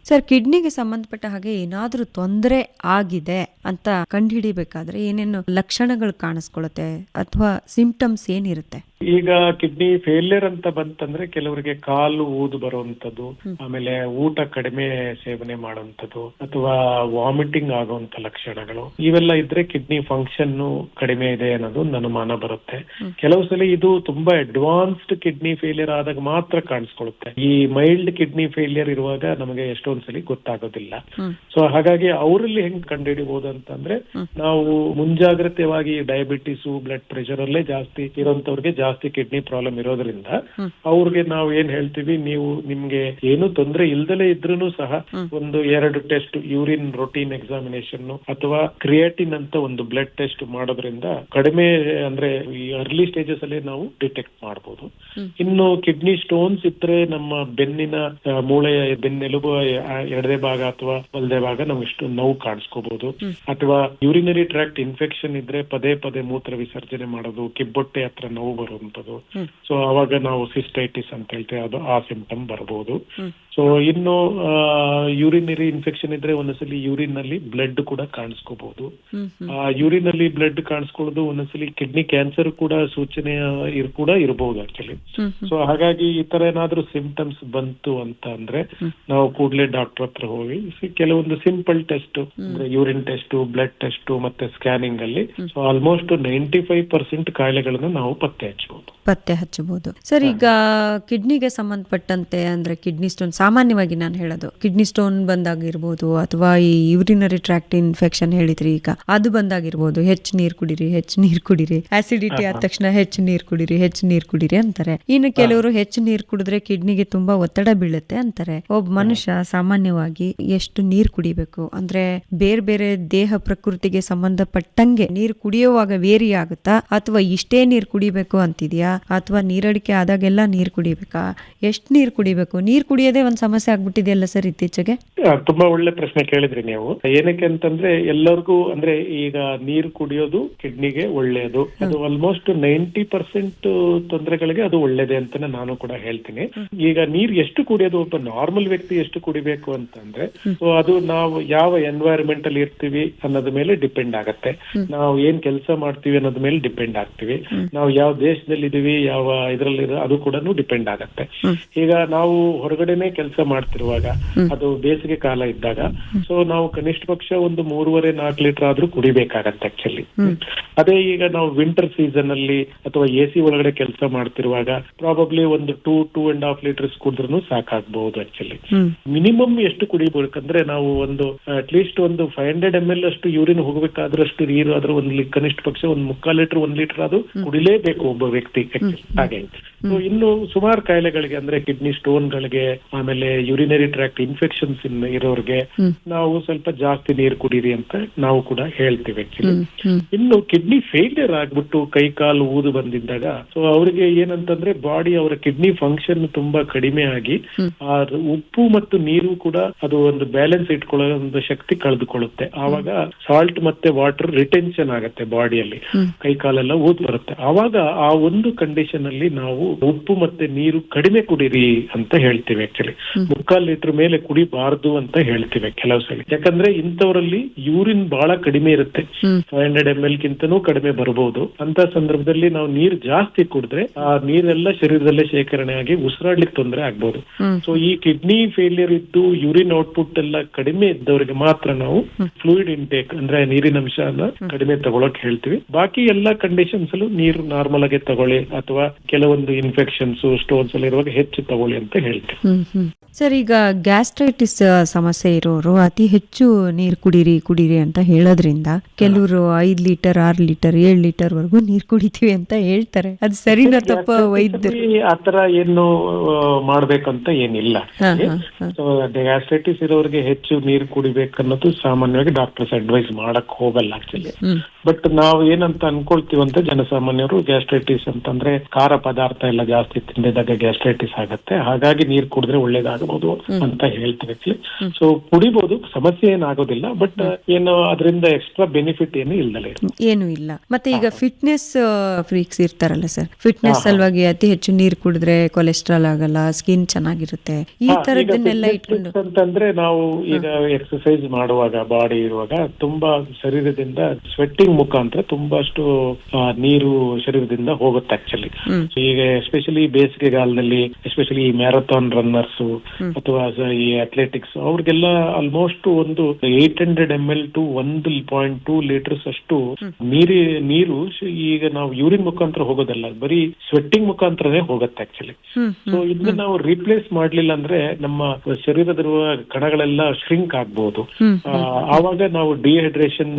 ಸರ್ ಕಿಡ್ನಿಗೆ ಸಂಬಂಧಪಟ್ಟ ಹಾಗೆ ಏನಾದ್ರೂ ತೊಂದರೆ ಆಗಿದೆ ಅಂತ ಕಂಡುಹಿಡಿಬೇಕಾದ್ರೆ ಏನೇನು ಲಕ್ಷಣಗಳು ಕಾಣಿಸ್ಕೊಳ್ಳುತ್ತೆ ಅಥವಾ ಸಿಂಪ್ಟಮ್ಸ್ ಏನಿರುತ್ತೆ?
ಈಗ ಕಿಡ್ನಿ ಫೇಲ್ಯರ್ ಅಂತ ಬಂತಂದ್ರೆ ಕೆಲವರಿಗೆ ಕಾಲು ಊದು ಬರುವಂತದ್ದು ಆಮೇಲೆ ಊಟ ಕಡಿಮೆ ಸೇವನೆ ಮಾಡುವಂತದ್ದು ಅಥವಾ ವಾಮಿಟಿಂಗ್ ಆಗುವಂತ ಲಕ್ಷಣಗಳು ಇವೆಲ್ಲ ಇದ್ರೆ ಕಿಡ್ನಿ ಫಂಕ್ಷನ್ ಕಡಿಮೆ ಇದೆ ಅನ್ನೋದು ಅನುಮಾನ ಬರುತ್ತೆ. ಕೆಲವು ಸಲ ಇದು ತುಂಬಾ ಅಡ್ವಾನ್ಸ್ಡ್ ಕಿಡ್ನಿ ಫೇಲ್ಯರ್ ಆದಾಗ ಮಾತ್ರ ಕಾಣಿಸ್ಕೊಳ್ಳುತ್ತೆ. ಈ ಮೈಲ್ಡ್ ಕಿಡ್ನಿ ಫೇಲ್ಯರ್ ಇರುವಾಗ ನಮಗೆ ಎಷ್ಟೊಂದ್ಸಲಿ ಗೊತ್ತಾಗೋದಿಲ್ಲ. ಸೊ ಹಾಗಾಗಿ ಅವರಲ್ಲಿ ಹೆಂಗ್ ಕಂಡುಹಿಡಿಬಹುದು ಅಂತಂದ್ರೆ ನಾವು ಮುಂಜಾಗ್ರತೆವಾಗಿ ಡಯಾಬಿಟಿಸ್ ಬ್ಲಡ್ ಪ್ರೆಷರ್ ಅಲ್ಲೇ ಜಾಸ್ತಿ ಇರೋಂತವ್ರಿಗೆ ಜಾಸ್ತಿ ಕಿಡ್ನಿ ಪ್ರಾಬ್ಲಮ್ ಇರೋದ್ರಿಂದ ಅವ್ರಿಗೆ ನಾವು ಏನ್ ಹೇಳ್ತೀವಿ ನೀವು ನಿಮ್ಗೆ ಏನು ತೊಂದರೆ ಇಲ್ದಲೇ ಇದ್ರೂ ಸಹ ಒಂದು ಎರಡು ಟೆಸ್ಟ್ ಯೂರಿನ್ ರೊಟೀನ್ ಎಕ್ಸಾಮಿನೇಷನ್ ಅಥವಾ ಕ್ರಿಯಾಟಿನ್ ಅಂತ ಒಂದು ಬ್ಲಡ್ ಟೆಸ್ಟ್ ಮಾಡೋದ್ರಿಂದ ಕಡಿಮೆ ಅಂದ್ರೆ ಈ ಅರ್ಲಿ ಸ್ಟೇಜಸ್ ಅಲ್ಲಿ ನಾವು ಡಿಟೆಕ್ಟ್ ಮಾಡಬಹುದು ಇನ್ನು ಕಿಡ್ನಿ ಸ್ಟೋನ್ಸ್ ಇದ್ರೆ ನಮ್ಮ ಬೆನ್ನಿನ ಮೂಳೆಯ ಬೆನ್ನೆಲುಬು ಎಡದೆ ಭಾಗ ಅಥವಾ ಬಲದೆ ಭಾಗ ನಾವು ಇಷ್ಟು ನೋವು ಕಾಣಿಸ್ಕೋಬಹುದು ಅಥವಾ ಯೂರಿನರಿ ಟ್ರ್ಯಾಕ್ಟ್ ಇನ್ಫೆಕ್ಷನ್ ಇದ್ರೆ ಪದೇ ಪದೇ ಮೂತ್ರ ವಿಸರ್ಜನೆ ಮಾಡೋದು ಕಿಬ್ಬೊಟ್ಟೆ ಹತ್ರ ನೋವು ಬರುವಂತದ್ದು ಸೊ ಅವಾಗ ನಾವು ಸಿಸ್ಟೈಟಿಸ್ ಅಂತ ಹೇಳ್ತೇವೆ ಅದು ಆ ಸಿಂಪ್ಟಮ್ ಬರಬಹುದು ಸೊ ಇನ್ನು ಯೂರಿನರಿ ಇನ್ಫೆಕ್ಷನ್ ಇದ್ರೆ ಒಂದೊಂದ್ಸಲಿ ಯೂರಿನ್ನಲ್ಲಿ ಬ್ಲಡ್ ಕೂಡ ಕಾಣಿಸ್ಕೋಬಹುದು ಆ ಯೂರಿನ್ನಲ್ಲಿ ಬ್ಲಡ್ ಕಾಣಿಸ್ಕೊಳ್ಳೋದು ಒಂದೊಂದ್ಸಲಿ ಕಿಡ್ನಿ ಕ್ಯಾನ್ಸರ್ ಕೂಡ ಸೂಚನೆ ಇರ್ ಕೂಡ ಇರಬಹುದು ಆಕ್ಚುಲಿ ಸೊ ಹಾಗಾಗಿ ಈ ತರ ಏನಾದ್ರೂ ಸಿಂಪ್ಟಮ್ಸ್ ಬಂತು ಅಂತ ಅಂದ್ರೆ ನಾವು ಕೂಡಲೇ ಡಾಕ್ಟರ್ ಹತ್ರ ಹೋಗಿ ಕೆಲವೊಂದು ಸಿಂಪಲ್ ಟೆಸ್ಟ್ ಅಂದ್ರೆ ಯೂರಿನ್ ಟೆಸ್ಟ್ ಬ್ಲಡ್ ಟೆಸ್ಟ್ ಮತ್ತೆ ಸ್ಕ್ಯಾನಿಂಗ್ ಅಲ್ಲಿ so almost ninety five percent ಕಾಯಿಲೆಗಳನ್ನು ನಾವು ಪತ್ತೆ ಹಚ್ಚಬಹುದು
ಪತ್ತೆ ಹಚ್ಚಬಹುದು ಸರ್ ಈಗ ಕಿಡ್ನಿಗೆ ಸಂಬಂಧಪಟ್ಟಂತೆ ಅಂದ್ರೆ ಕಿಡ್ನಿ ಸ್ಟೋನ್ ಸಾಮಾನ್ಯವಾಗಿ ನಾನು ಹೇಳೋದು ಕಿಡ್ನಿ ಸ್ಟೋನ್ ಬಂದಾಗಿರ್ಬೋದು ಅಥವಾ ಈ ಯೂರಿನರಿ ಟ್ರ್ಯಾಕ್ಟ್ ಇನ್ಫೆಕ್ಷನ್ ಹೇಳಿದ್ರಿ ಈಗ ಅದು ಬಂದಾಗಿರ್ಬೋದು. ಹೆಚ್ಚು ನೀರು ಕುಡಿರಿ ಹೆಚ್ಚು ನೀರು ಕುಡಿರಿ. ಆಸಿಡಿಟಿ ಆದ ತಕ್ಷಣ ಹೆಚ್ಚು ನೀರು ಕುಡಿರಿ ಹೆಚ್ಚು ನೀರು ಕುಡಿರಿ ಅಂತಾರೆ. ಇನ್ನು ಕೆಲವರು ಹೆಚ್ಚು ನೀರು ಕುಡಿದ್ರೆ ಕಿಡ್ನಿಗೆ ತುಂಬಾ ಒತ್ತಡ ಬೀಳುತ್ತೆ ಅಂತಾರೆ. ಒಬ್ಬ ಮನುಷ್ಯ ಸಾಮಾನ್ಯವಾಗಿ ಎಷ್ಟು ನೀರು ಕುಡಿಬೇಕು ಅಂದ್ರೆ ಬೇರೆ ಬೇರೆ ದೇಹ ಪ್ರಕೃತಿಗೆ ಸಂಬಂಧಪಟ್ಟಂಗೆ ನೀರು ಕುಡಿಯುವಾಗ ವೇರಿ ಆಗುತ್ತಾ? ಅಥವಾ ಇಷ್ಟೇ ನೀರು ಕುಡಿಬೇಕು ಅಂತಿದ್ಯಾ? ಅಥವಾ ನೀರಡಿಕೆ ಆದಾಗೆಲ್ಲ ನೀರು ಕುಡಿಬೇಕಾ? ಎಷ್ಟು ನೀರು ಕುಡಿಬೇಕು? ನೀರು ಕುಡಿಯೋದೇ ಒಂದು ಸಮಸ್ಯೆ ಆಗ್ಬಿಟ್ಟಿದೆಯಲ್ಲ ಸರ್ ಇತ್ತೀಚೆಗೆ?
ತುಂಬಾ ಒಳ್ಳೆ ಪ್ರಶ್ನೆ ಕೇಳಿದ್ರಿ ನೀವು. ಏನಕ್ಕೆ ಅಂತಂದ್ರೆ ಎಲ್ಲರಿಗೂ ಅಂದ್ರೆ ಈಗ ನೀರು ಕುಡಿಯೋದು ಕಿಡ್ನಿಗೆ ಒಳ್ಳೆಯದು ಅದು ಆಲ್ಮೋಸ್ಟ್ ನೈಂಟಿ ಪರ್ಸೆಂಟ್ ತೊಂದರೆಗಳಿಗೆ ಅದು ಒಳ್ಳೇದೇ ಅಂತಾನೆ ನಾನು ಕೂಡ ಹೇಳ್ತೀನಿ. ಈಗ ನೀರ್ ಎಷ್ಟು ಕುಡಿಯೋದು ಒಬ್ಬ ನಾರ್ಮಲ್ ವ್ಯಕ್ತಿ ಎಷ್ಟು ಕುಡಿಬೇಕು ಅಂತಂದ್ರೆ ಸೊ ಅದು ನಾವು ಯಾವ ಎನ್ವೈರನ್ಮೆಂಟ್ ಅಲ್ಲಿ ಇರ್ತೀವಿ ಅನ್ನೋದ್ ಮೇಲೆ ಡಿಪೆಂಡ್ ಆಗತ್ತೆ. ನಾವು ಏನ್ ಕೆಲಸ ಮಾಡ್ತೀವಿ ಅನ್ನೋದ್ ಮೇಲೆ ಡಿಪೆಂಡ್ ಆಗ್ತೀವಿ. ನಾವು ಯಾವ ದೇಶದಲ್ಲಿ ಇದೀವಿ ಯಾವ ಇದ್ರಲ್ಲಿ ಅದು ಕೂಡ ಡಿಪೆಂಡ್ ಆಗತ್ತೆ. ಈಗ ನಾವು ಹೊರಗಡೆನೆ ಕೆಲಸ ಮಾಡ್ತಿರುವಾಗ ಅದು ಬೇಸಿಗೆ ಕಾಲ ಇದ್ದಾಗ. ಸೊ ನಾವು ಕನಿಷ್ಠ ಪಕ್ಷ ಒಂದು ಮೂರುವರೆ ನಾಲ್ಕು ಲೀಟರ್ ಆದ್ರೂ ಕುಡಿಬೇಕಾಗತ್ತೆ ಆಕ್ಚುಲಿ ಅದೇ ಈಗ ನಾವು ವಿಂಟರ್ ಸೀಸನ್ ಅಲ್ಲಿ ಅಥವಾ ಎ ಸಿ ಒಳಗಡೆ ಕೆಲಸ ಮಾಡ್ತಿರುವಾಗ ಪ್ರಾಬಬ್ಲಿ ಒಂದು two two and half litres ಕುಡಿದ್ರು ಸಾಕಾಗಬಹುದು ಆಕ್ಚುಲಿ ಮಿನಿಮಮ್ ಎಷ್ಟು ಕುಡಿಬೇಕಂದ್ರೆ ನಾವು ಒಂದು ಅಟ್ಲೀಸ್ಟ್ ಒಂದು ಫೈವ್ ಹಂಡ್ರೆಡ್ ಎಂ ಎಲ್ ಅಷ್ಟು ಯೂರಿನ್ ಹೋಗ್ಬೇಕಾದ್ರಷ್ಟು ನೀರು ಆದ್ರೂ ಒಂದು ಕನಿಷ್ಠ ಪಕ್ಷ ಒಂದು ಮುಕ್ಕಾಲ್ ಲೀಟರ್ ಒಂದ್ ಲೀಟರ್ ಅದು ಕುಡಿಲೇಬೇಕು ಒಬ್ಬ ವ್ಯಕ್ತಿ. ಹಾಗೆ ಸೊ ಇನ್ನು ಸುಮಾರು ಕಾಯಿಲೆಗಳಿಗೆ ಅಂದ್ರೆ ಕಿಡ್ನಿ ಸ್ಟೋನ್ ಗಳಿಗೆ ಆಮೇಲೆ ಯೂರಿನರಿ ಟ್ರ್ಯಾಕ್ಟ್ ಇನ್ಫೆಕ್ಷನ್ಸ್ ಇರೋರಿಗೆ ನಾವು ಸ್ವಲ್ಪ ಜಾಸ್ತಿ ನೀರು ಕುಡೀರಿ ಅಂತ ನಾವು ಕೂಡ ಹೇಳ್ತೀವಿ ಆಕ್ಚುಲಿ ಇನ್ನು ಕಿಡ್ನಿ ಫೇಲ್ಯರ್ ಆಗ್ಬಿಟ್ಟು ಕೈ ಕಾಲು ಊದು ಬಂದಿದ್ದಾಗ ಸೊ ಅವರಿಗೆ ಏನಂತಂದ್ರೆ ಬಾಡಿ ಅವರ ಕಿಡ್ನಿ ಫಂಕ್ಷನ್ ತುಂಬಾ ಕಡಿಮೆ ಆಗಿ ಆ ಉಪ್ಪು ಮತ್ತು ನೀರು ಕೂಡ ಅದು ಒಂದು ಬ್ಯಾಲೆನ್ಸ್ ಇಟ್ಕೊಳ್ಳೋ ಒಂದು ಶಕ್ತಿ ಕಳೆದುಕೊಳ್ಳುತ್ತೆ. ಆವಾಗ ಸಾಲ್ಟ್ ಮತ್ತೆ ವಾಟರ್ ರಿಟೆನ್ಷನ್ ಆಗುತ್ತೆ ಬಾಡಿಯಲ್ಲಿ ಕೈ ಕಾಲೆಲ್ಲ ಊದ್ ಬರುತ್ತೆ. ಆವಾಗ ಆ ಒಂದು ಕಂಡೀಷನ್ ಅಲ್ಲಿ ನಾವು ಉಪ್ಪು ಮತ್ತೆ ನೀರು ಕಡಿಮೆ ಕುಡಿರಿ ಅಂತ ಹೇಳ್ತೀವಿ ಆಕ್ಚುಲಿ ಮುಕ್ಕಾಲ್ ಲೀಟರ್ ಮೇಲೆ ಕುಡಿಬಾರದು ಅಂತ ಹೇಳ್ತೀವಿ ಕೆಲವು ಸಲ. ಯಾಕಂದ್ರೆ ಇಂಥವರಲ್ಲಿ ಯೂರಿನ್ ಬಹಳ ಕಡಿಮೆ ಇರುತ್ತೆ. ಫೈವ್ ಹಂಡ್ರೆಡ್ ಎಂ ಎಲ್ ಗಿಂತನೂ ಕಡಿಮೆ ಬರಬಹುದು ಅಂತ ಸಂದರ್ಭದಲ್ಲಿ ನಾವು ನೀರು ಜಾಸ್ತಿ ಕುಡಿದ್ರೆ ಆ ನೀರೆಲ್ಲ ಶರೀರದಲ್ಲೇ ಶೇಖರಣೆ ಆಗಿ ಉಸಿರಾಡ್ಲಿಕ್ಕೆ ತೊಂದರೆ ಆಗ್ಬಹುದು ಸೊ ಈ ಕಿಡ್ನಿ ಫೇಲಿಯರ್ ಇದ್ದು ಯೂರಿನ್ ಔಟ್ಪುಟ್ ಎಲ್ಲ ಕಡಿಮೆ ಇದ್ದವರಿಗೆ ಮಾತ್ರ ನಾವು ಫ್ಲೂಯಿಡ್ ಇಂಟೇಕ್ ಅಂದ್ರೆ ನೀರಿನ ಅಂಶನ ಕಡಿಮೆ ತಗೊಳಕ್ ಹೇಳ್ತೀವಿ. ಬಾಕಿ ಎಲ್ಲಾ ಕಂಡೀಷನ್ಸ್ ಅಲ್ಲೂ ನೀರು ನಾರ್ಮಲ್ ಆಗಿ ತಗೊಳ್ಳಿ ಅಥವಾ ಕೆಲವೊಂದು ಇನ್ಫೆಕ್ಷನ್ಸ್ ಸ್ಟೋನ್ಸ್ ಎಲ್ಲ ಇರುವಾಗ ಹೆಚ್ಚು ತಗೊಳ್ಳಿ ಅಂತ ಹೇಳ್ತೀವಿ.
ಸರ್ ಈಗ ಗ್ಯಾಸ್ಟ್ರೈಟಿಸ್ ಸಮಸ್ಯೆ ಇರೋರು ಅತಿ ಹೆಚ್ಚು ನೀರು ಕುಡೀರಿ ಕುಡೀರಿ ಅಂತ ಹೇಳೋದ್ರಿಂದ ಕೆಲವರು ಐದ್ ಲೀಟರ್ ಆರ್ ಲೀಟರ್ ಏಳ್ ಲೀಟರ್ ವರೆಗೂ ನೀರ್ ಕುಡಿತೀವಿ ಅಂತ ಹೇಳ್ತಾರೆ. ಅದು ಸರಿನಾ ತಪ್ಪ ವೈದ್ಯರು?
ಆತರ ಏನು ಮಾಡ್ಬೇಕಂತ ಏನಿಲ್ಲ. ಗ್ಯಾಸ್ಟ್ರೈಟಿಸ್ ಇರೋರಿಗೆ ಹೆಚ್ಚು ನೀರು ಕುಡಿಬೇಕನ್ನೋದು ಸಾಮಾನ್ಯವಾಗಿ ಡಾಕ್ಟರ್ಸ್ ಅಡ್ವೈಸ್ ಮಾಡಕ್ ಹೋಗಲ್ಲ ಆಕ್ಚುಲಿ ಬಟ್ ನಾವು ಏನಂತ ಅನ್ಕೊಳ್ತೀವಂತ ಜನಸಾಮಾನ್ಯರು ಗ್ಯಾಸ್ಟ್ರೈಟಿಸ್ ಅಂತಂದ್ರೆ ಖಾರ ಪದಾರ್ಥ ಎಲ್ಲ ಜಾಸ್ತಿ ತಿಂದಿದಾಗ ಗ್ಯಾಸ್ಟ್ರೈಟಿಸ್ ಆಗತ್ತೆ. ಹಾಗಾಗಿ ನೀರ್ ಕುಡಿದ್ರೆ ಒಳ್ಳೇದಾಗಬಹುದು ಅಂತ ಆಕ್ಚುಲಿ ಸೊ ಕುಡಿಬಹುದು ಸಮಸ್ಯೆ ಏನಾಗೋದಿಲ್ಲ ಬಟ್ ಏನು ಅದರಿಂದ ಎಕ್ಸ್ಟ್ರಾ ಬೆನಿಫಿಟ್ ಏನು ಇಲ್ದಲೇ
ಏನು ಇಲ್ಲ. ಮತ್ತೆ ಈಗ ಫಿಟ್ನೆಸ್ ಫ್ರೀಕ್ಸ್ ಇರ್ತಾರಲ್ಲ ಸರ್ ಫಿಟ್ನೆಸ್ ಸಲುವಾಗಿ ಅತಿ ಹೆಚ್ಚು ನೀರು ಕುಡಿದ್ರೆ ಕೊಲೆಸ್ಟ್ರಾಲ್ ಆಗಲ್ಲ ಸ್ಕಿನ್ ಚೆನ್ನಾಗಿರುತ್ತೆ. ಈ ತರದನ್ನೆಲ್ಲ ಇಟ್ಕೊಂಡು
ಅಂತಂದ್ರೆ ನಾವು ಈಗ ಎಕ್ಸರ್ಸೈಸ್ ಮಾಡುವಾಗ ಬಾಡಿ ಇರುವಾಗ ತುಂಬಾ ಶರೀರದಿಂದ ಸ್ವೆಟ್ಟಿಂಗ್ ಮುಖಾಂತರ ತುಂಬಾಷ್ಟು ನೀರು ಶರೀರದಿಂದ ಹೋಗುತ್ತೆ ಆಕ್ಚುಲಿ ಈಗ ಎಸ್ಪೆಷಲಿ ಬೇಸಿಗೆಗಾಲದಲ್ಲಿ ಎಸ್ಪೆಷಲಿ ಈ ಮ್ಯಾರಥಾನ್ ರನ್ನರ್ಸ್ ಅಥವಾ ಸ- ಈ ಅಥ್ಲೆಟಿಕ್ಸ್ ಅವ್ರಿಗೆಲ್ಲ ಆಲ್ಮೋಸ್ಟ್ ಒಂದು eight hundred M L to ಒಂದು ಪಾಯಿಂಟ್ ಟೂ ಲೀಟರ್ಸ್ ಅಷ್ಟು ನೀರಿ ನೀರು ಈಗ ನಾವು ಯೂರಿನ್ ಮುಖಾಂತರ ಹೋಗೋದಲ್ಲ ಬರೀ ಸ್ವೆಟ್ಟಿಂಗ್ ಮುಖಾಂತರನೇ ಹೋಗುತ್ತೆ ಆಕ್ಚುಲಿ ಸೊ ಇದನ್ನ ನಾವು ರೀಪ್ಲೇಸ್ ಮಾಡ್ಲಿಲ್ಲ ಅಂದ್ರೆ ನಮ್ಮ ಶರೀರದಲ್ಲಿರುವ ಕಣಗಳೆಲ್ಲ ಶ್ರಿಂಕ್ ಆಗ್ಬಹುದು ಆವಾಗ ನಾವು ಡಿಹೈಡ್ರೇಷನ್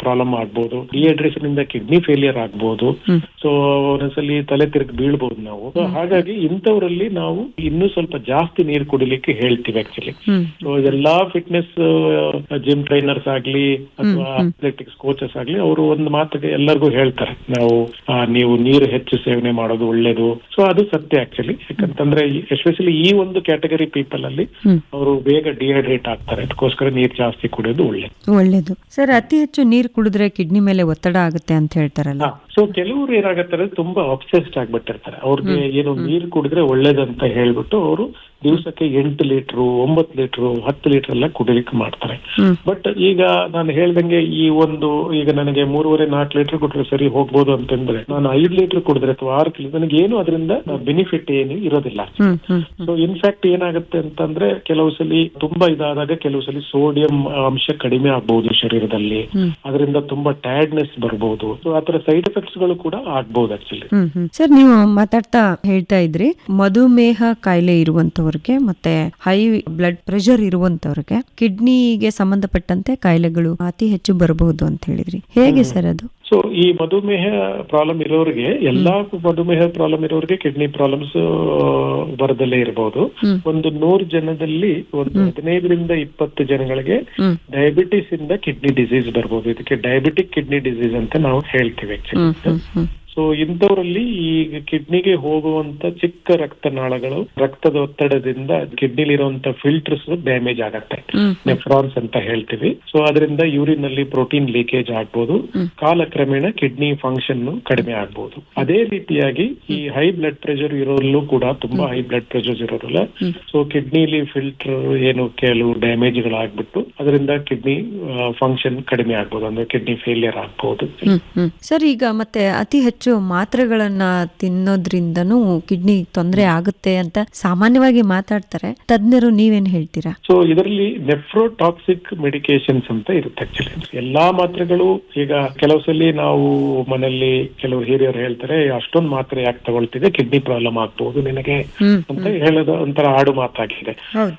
ಪ್ರಾಬ್ಲಮ್ ಆಗ್ಬಹುದು ಡಿಹೈಡ್ರೇಷನ್ ಇಂದ ಕಿಡ್ನಿ ಫೇಲಿಯರ್ ಆಗ್ಬಹುದು ಸೊ ಒಂದೊಂದ್ಸಲಿ ತಲೆ ತಿರುಗಿ ಬೀಳ್ಬಹುದು ನಾವು. ಹಾಗಾಗಿ ಇಂಥವರಲ್ಲಿ ನಾವು ಇನ್ನೂ ಸ್ವಲ್ಪ ಜಾಸ್ತಿ ನೀರು ಕುಡಿಲಿಕ್ಕೆ ಹೇಳ್ತೀವಿ ಆಕ್ಚುಲಿ ಸೊ ಎಲ್ಲಾ ಫಿಟ್ನೆಸ್ ಜಿಮ್ ಟ್ರೈನರ್ಸ್ ಆಗ್ಲಿ ಅಥವಾ ಅಥ್ಲೆಟಿಕ್ಸ್ ಕೋಚಸ್ ಆಗ್ಲಿ ಅವರು ಒಂದು ಮಾತಿಗೆ ಎಲ್ಲರಿಗೂ ಹೇಳ್ತಾರೆ. ನಾವು ನೀವು ನೀರು ಹೆಚ್ಚು ಸೇವನೆ ಮಾಡೋದು ಒಳ್ಳೇದು. ಸೊ ಅದು ಸತ್ಯ ಆಕ್ಚುಲಿ ಯಾಕಂತಂದ್ರೆ ಎಸ್ಪೆಷಲಿ ಈ ಒಂದು ಕ್ಯಾಟಗರಿ ಪೀಪಲ್ ಅಲ್ಲಿ ಅವರು ಬೇಗ ಡಿಹೈಡ್ರೇಟ್ ಆಗ್ತಾರೆ. ಅದಕ್ಕೋಸ್ಕರ ನೀರು ಜಾಸ್ತಿ ಕುಡಿಯೋದು ಒಳ್ಳೇದು.
ಒಳ್ಳೇದು. ಸರ್ ಅತಿ ಹೆಚ್ಚು ನೀರು ಕುಡಿದ್ರೆ ಕಿಡ್ನಿ ಮೇಲೆ ಒತ್ತಡ ಆಗುತ್ತೆ ಅಂತ ಹೇಳ್ತಾರಲ್ಲ.
ಸೊ ಕೆಲವರು ಏನಾಗತ್ತಾರೆ ತುಂಬಾ ಅಬ್ಸೆಸ್ಡ್ ಆಗ್ಬಿಟ್ಟಿರ್ತಾರೆ. ಅವ್ರಿಗೆ ಏನು ನೀರು ಕುಡಿದ್ರೆ ಒಳ್ಳೇದಂತ ಹೇಳ್ಬಿಟ್ಟು ಅವರು ದಿವಸಕ್ಕೆ ಎಂಟು ಲೀಟರ್ ಒಂಬತ್ತು ಲೀಟರ್ ಹತ್ತು ಲೀಟರ್ ಎಲ್ಲ ಕುಡಿಲಿಕ್ಕೆ ಮಾಡ್ತಾರೆ. ಬಟ್ ಈಗ ನಾನು ಹೇಳ್ದಂಗೆ ಈ ಒಂದು ಈಗ ನನಗೆ ಮೂರುವರೆ ನಾಲ್ಕು ಲೀಟರ್ ಕುಡಿದ್ರೆ ಸರಿ ಹೋಗ್ಬೋದು ಅಂತಂದ್ರೆ ನಾನು ಐದು ಲೀಟರ್ ಕುಡಿದ್ರೆ ಅಥವಾ ಆರು ಕಿಲೋ ನನಗೆ ಏನು ಅದರಿಂದ ಬೆನಿಫಿಟ್ ಏನು ಇರೋದಿಲ್ಲ. ಸೊ ಇನ್ಫ್ಯಾಕ್ಟ್ ಏನಾಗುತ್ತೆ ಅಂತಂದ್ರೆ ಕೆಲವು ಸಲ ತುಂಬಾ ಇದಾದಾಗ ಕೆಲವು ಸಲ ಸೋಡಿಯಂ ಅಂಶ ಕಡಿಮೆ ಆಗ್ಬಹುದು ಶರೀರದಲ್ಲಿ. ಅದರಿಂದ ತುಂಬಾ ಟೈರ್ಡ್ನೆಸ್ ಬರಬಹುದು ಸೊ ಆತರ ಸೈಡ್ ಎಫೆಕ್ಟ್ಸ್ಗಳು ಕೂಡ ಆಗ್ಬಹುದು ಆಕ್ಚುಲಿ
ಸರ್ ನೀವು ಮಾತಾಡ್ತಾ ಹೇಳ್ತಾ ಇದ್ರಿ ಮಧುಮೇಹ ಕಾಯಿಲೆ ಇರುವಂತವ್ರಿಗೆ ಇರುವಂತವ್ರಿಗೆ ಮತ್ತೆ ಹೈ ಬ್ಲಡ್ ಪ್ರೆಷರ್ ಇರುವಂತವ್ರಿಗೆ ಕಿಡ್ನಿಗೆ ಸಂಬಂಧಪಟ್ಟಂತೆ ಕಾಯಿಲೆಗಳು ಅತಿ ಹೆಚ್ಚು ಬರಬಹುದು ಅಂತ ಹೇಳಿದ್ರಿ. ಹೇಗೆ ಸರ್ ಅದು?
ಸೊ ಈ ಮಧುಮೇಹ ಪ್ರಾಬ್ಲಮ್ ಇರೋರಿಗೆ ಎಲ್ಲಾ ಮಧುಮೇಹ ಪ್ರಾಬ್ಲಮ್ ಇರೋರಿಗೆ ಕಿಡ್ನಿ ಪ್ರಾಬ್ಲಮ್ಸ್ ಬರದಲ್ಲೇ ಇರಬಹುದು ಒಂದು ನೂರು ಜನದಲ್ಲಿ ಒಂದು ಹದಿನೈದರಿಂದ ಇಪ್ಪತ್ತು ಜನಗಳಿಗೆ ಡಯಾಬಿಟಿಸ್ ಇಂದ ಕಿಡ್ನಿ ಡಿಸೀಸ್ ಬರಬಹುದು ಇದಕ್ಕೆ ಡಯಾಬಿಟಿಕ್ ಕಿಡ್ನಿ ಡಿಸೀಸ್ ಅಂತ ನಾವು ಹೇಳ್ತೀವಿ ಸೊ ಇಂಥವರಲ್ಲಿ ಈ ಕಿಡ್ನಿಗೆ ಹೋಗುವಂತ ಚಿಕ್ಕ ರಕ್ತನಾಳಗಳು ರಕ್ತದ ಒತ್ತಡದಿಂದ ಕಿಡ್ನಿಲಿರುವಂತ ಫಿಲ್ಟರ್ಸ್ ಡ್ಯಾಮೇಜ್ ಆಗತ್ತೆ. ನೆಫ್ರಾನ್ಸ್ ಅಂತ ಹೇಳ್ತೀವಿ. ಸೊ ಅದರಿಂದ ಯೂರಿನ್ ಅಲ್ಲಿ ಪ್ರೋಟೀನ್ ಲೀಕೇಜ್ ಆಗ್ಬೋದು. ಕಾಲಕ್ರಮೇಣ ಕಿಡ್ನಿ ಫಂಕ್ಷನ್ ಕಡಿಮೆ ಆಗ್ಬೋದು. ಅದೇ ರೀತಿಯಾಗಿ ಈ ಹೈ ಬ್ಲಡ್ ಪ್ರೆಷರ್ ಇರೋರಲ್ಲೂ ಕೂಡ ತುಂಬಾ ಹೈ ಬ್ಲಡ್ ಪ್ರೆಷರ್ ಇರೋರಲ್ಲ. ಸೊ ಕಿಡ್ನಿಲಿ ಫಿಲ್ಟರ್ ಏನು ಕೆಲವು ಡ್ಯಾಮೇಜ್ ಗಳಾಗ್ಬಿಟ್ಟು ಅದರಿಂದ ಕಿಡ್ನಿ ಫಂಕ್ಷನ್ ಕಡಿಮೆ ಆಗ್ಬೋದು. ಅಂದ್ರೆ ಕಿಡ್ನಿ ಫೇಲಿಯರ್
ಹ್ಮ್. ಸರ್ ಈಗ ಮತ್ತೆ ಅತಿ ಹೆಚ್ಚು ಮಾತ್ರೆಗಳನ್ನ ತಿನ್ನೋದ್ರಿಂದನೂ ಕಿಡ್ನಿ ತೊಂದರೆ ಆಗುತ್ತೆ ಅಂತ ಸಾಮಾನ್ಯವಾಗಿ ಮಾತಾಡ್ತಾರೆ. ತಜ್ಞರು ನೀವೇನ್ ಹೇಳ್ತೀರಾ?
ಸೊ ಇದರಲ್ಲಿ ನೆಫ್ರೋಟಾಕ್ಸಿಕ್ ಮೆಡಿಕೇಶನ್ಸ್ ಅಂತ ಇರುತ್ತೆ ಆಕ್ಚುಲಿ ಎಲ್ಲಾ ಮಾತ್ರೆಗಳು ಈಗ ಕೆಲವು ಸಲ ನಾವು ಮನೆಯಲ್ಲಿ ಕೆಲವು ಹಿರಿಯರು ಹೇಳ್ತಾರೆ ಅಷ್ಟೊಂದು ಮಾತ್ರೆ ಯಾಕೆ ತಗೊಳ್ತಿದೆ? ಕಿಡ್ನಿ ಪ್ರಾಬ್ಲಮ್ ಆಗ್ಬಹುದು ನಿನಗೆ ಅಂತ ಹೇಳೋದು ಒಂಥರ ಆಡು ಮಾತಾಗಿದೆ.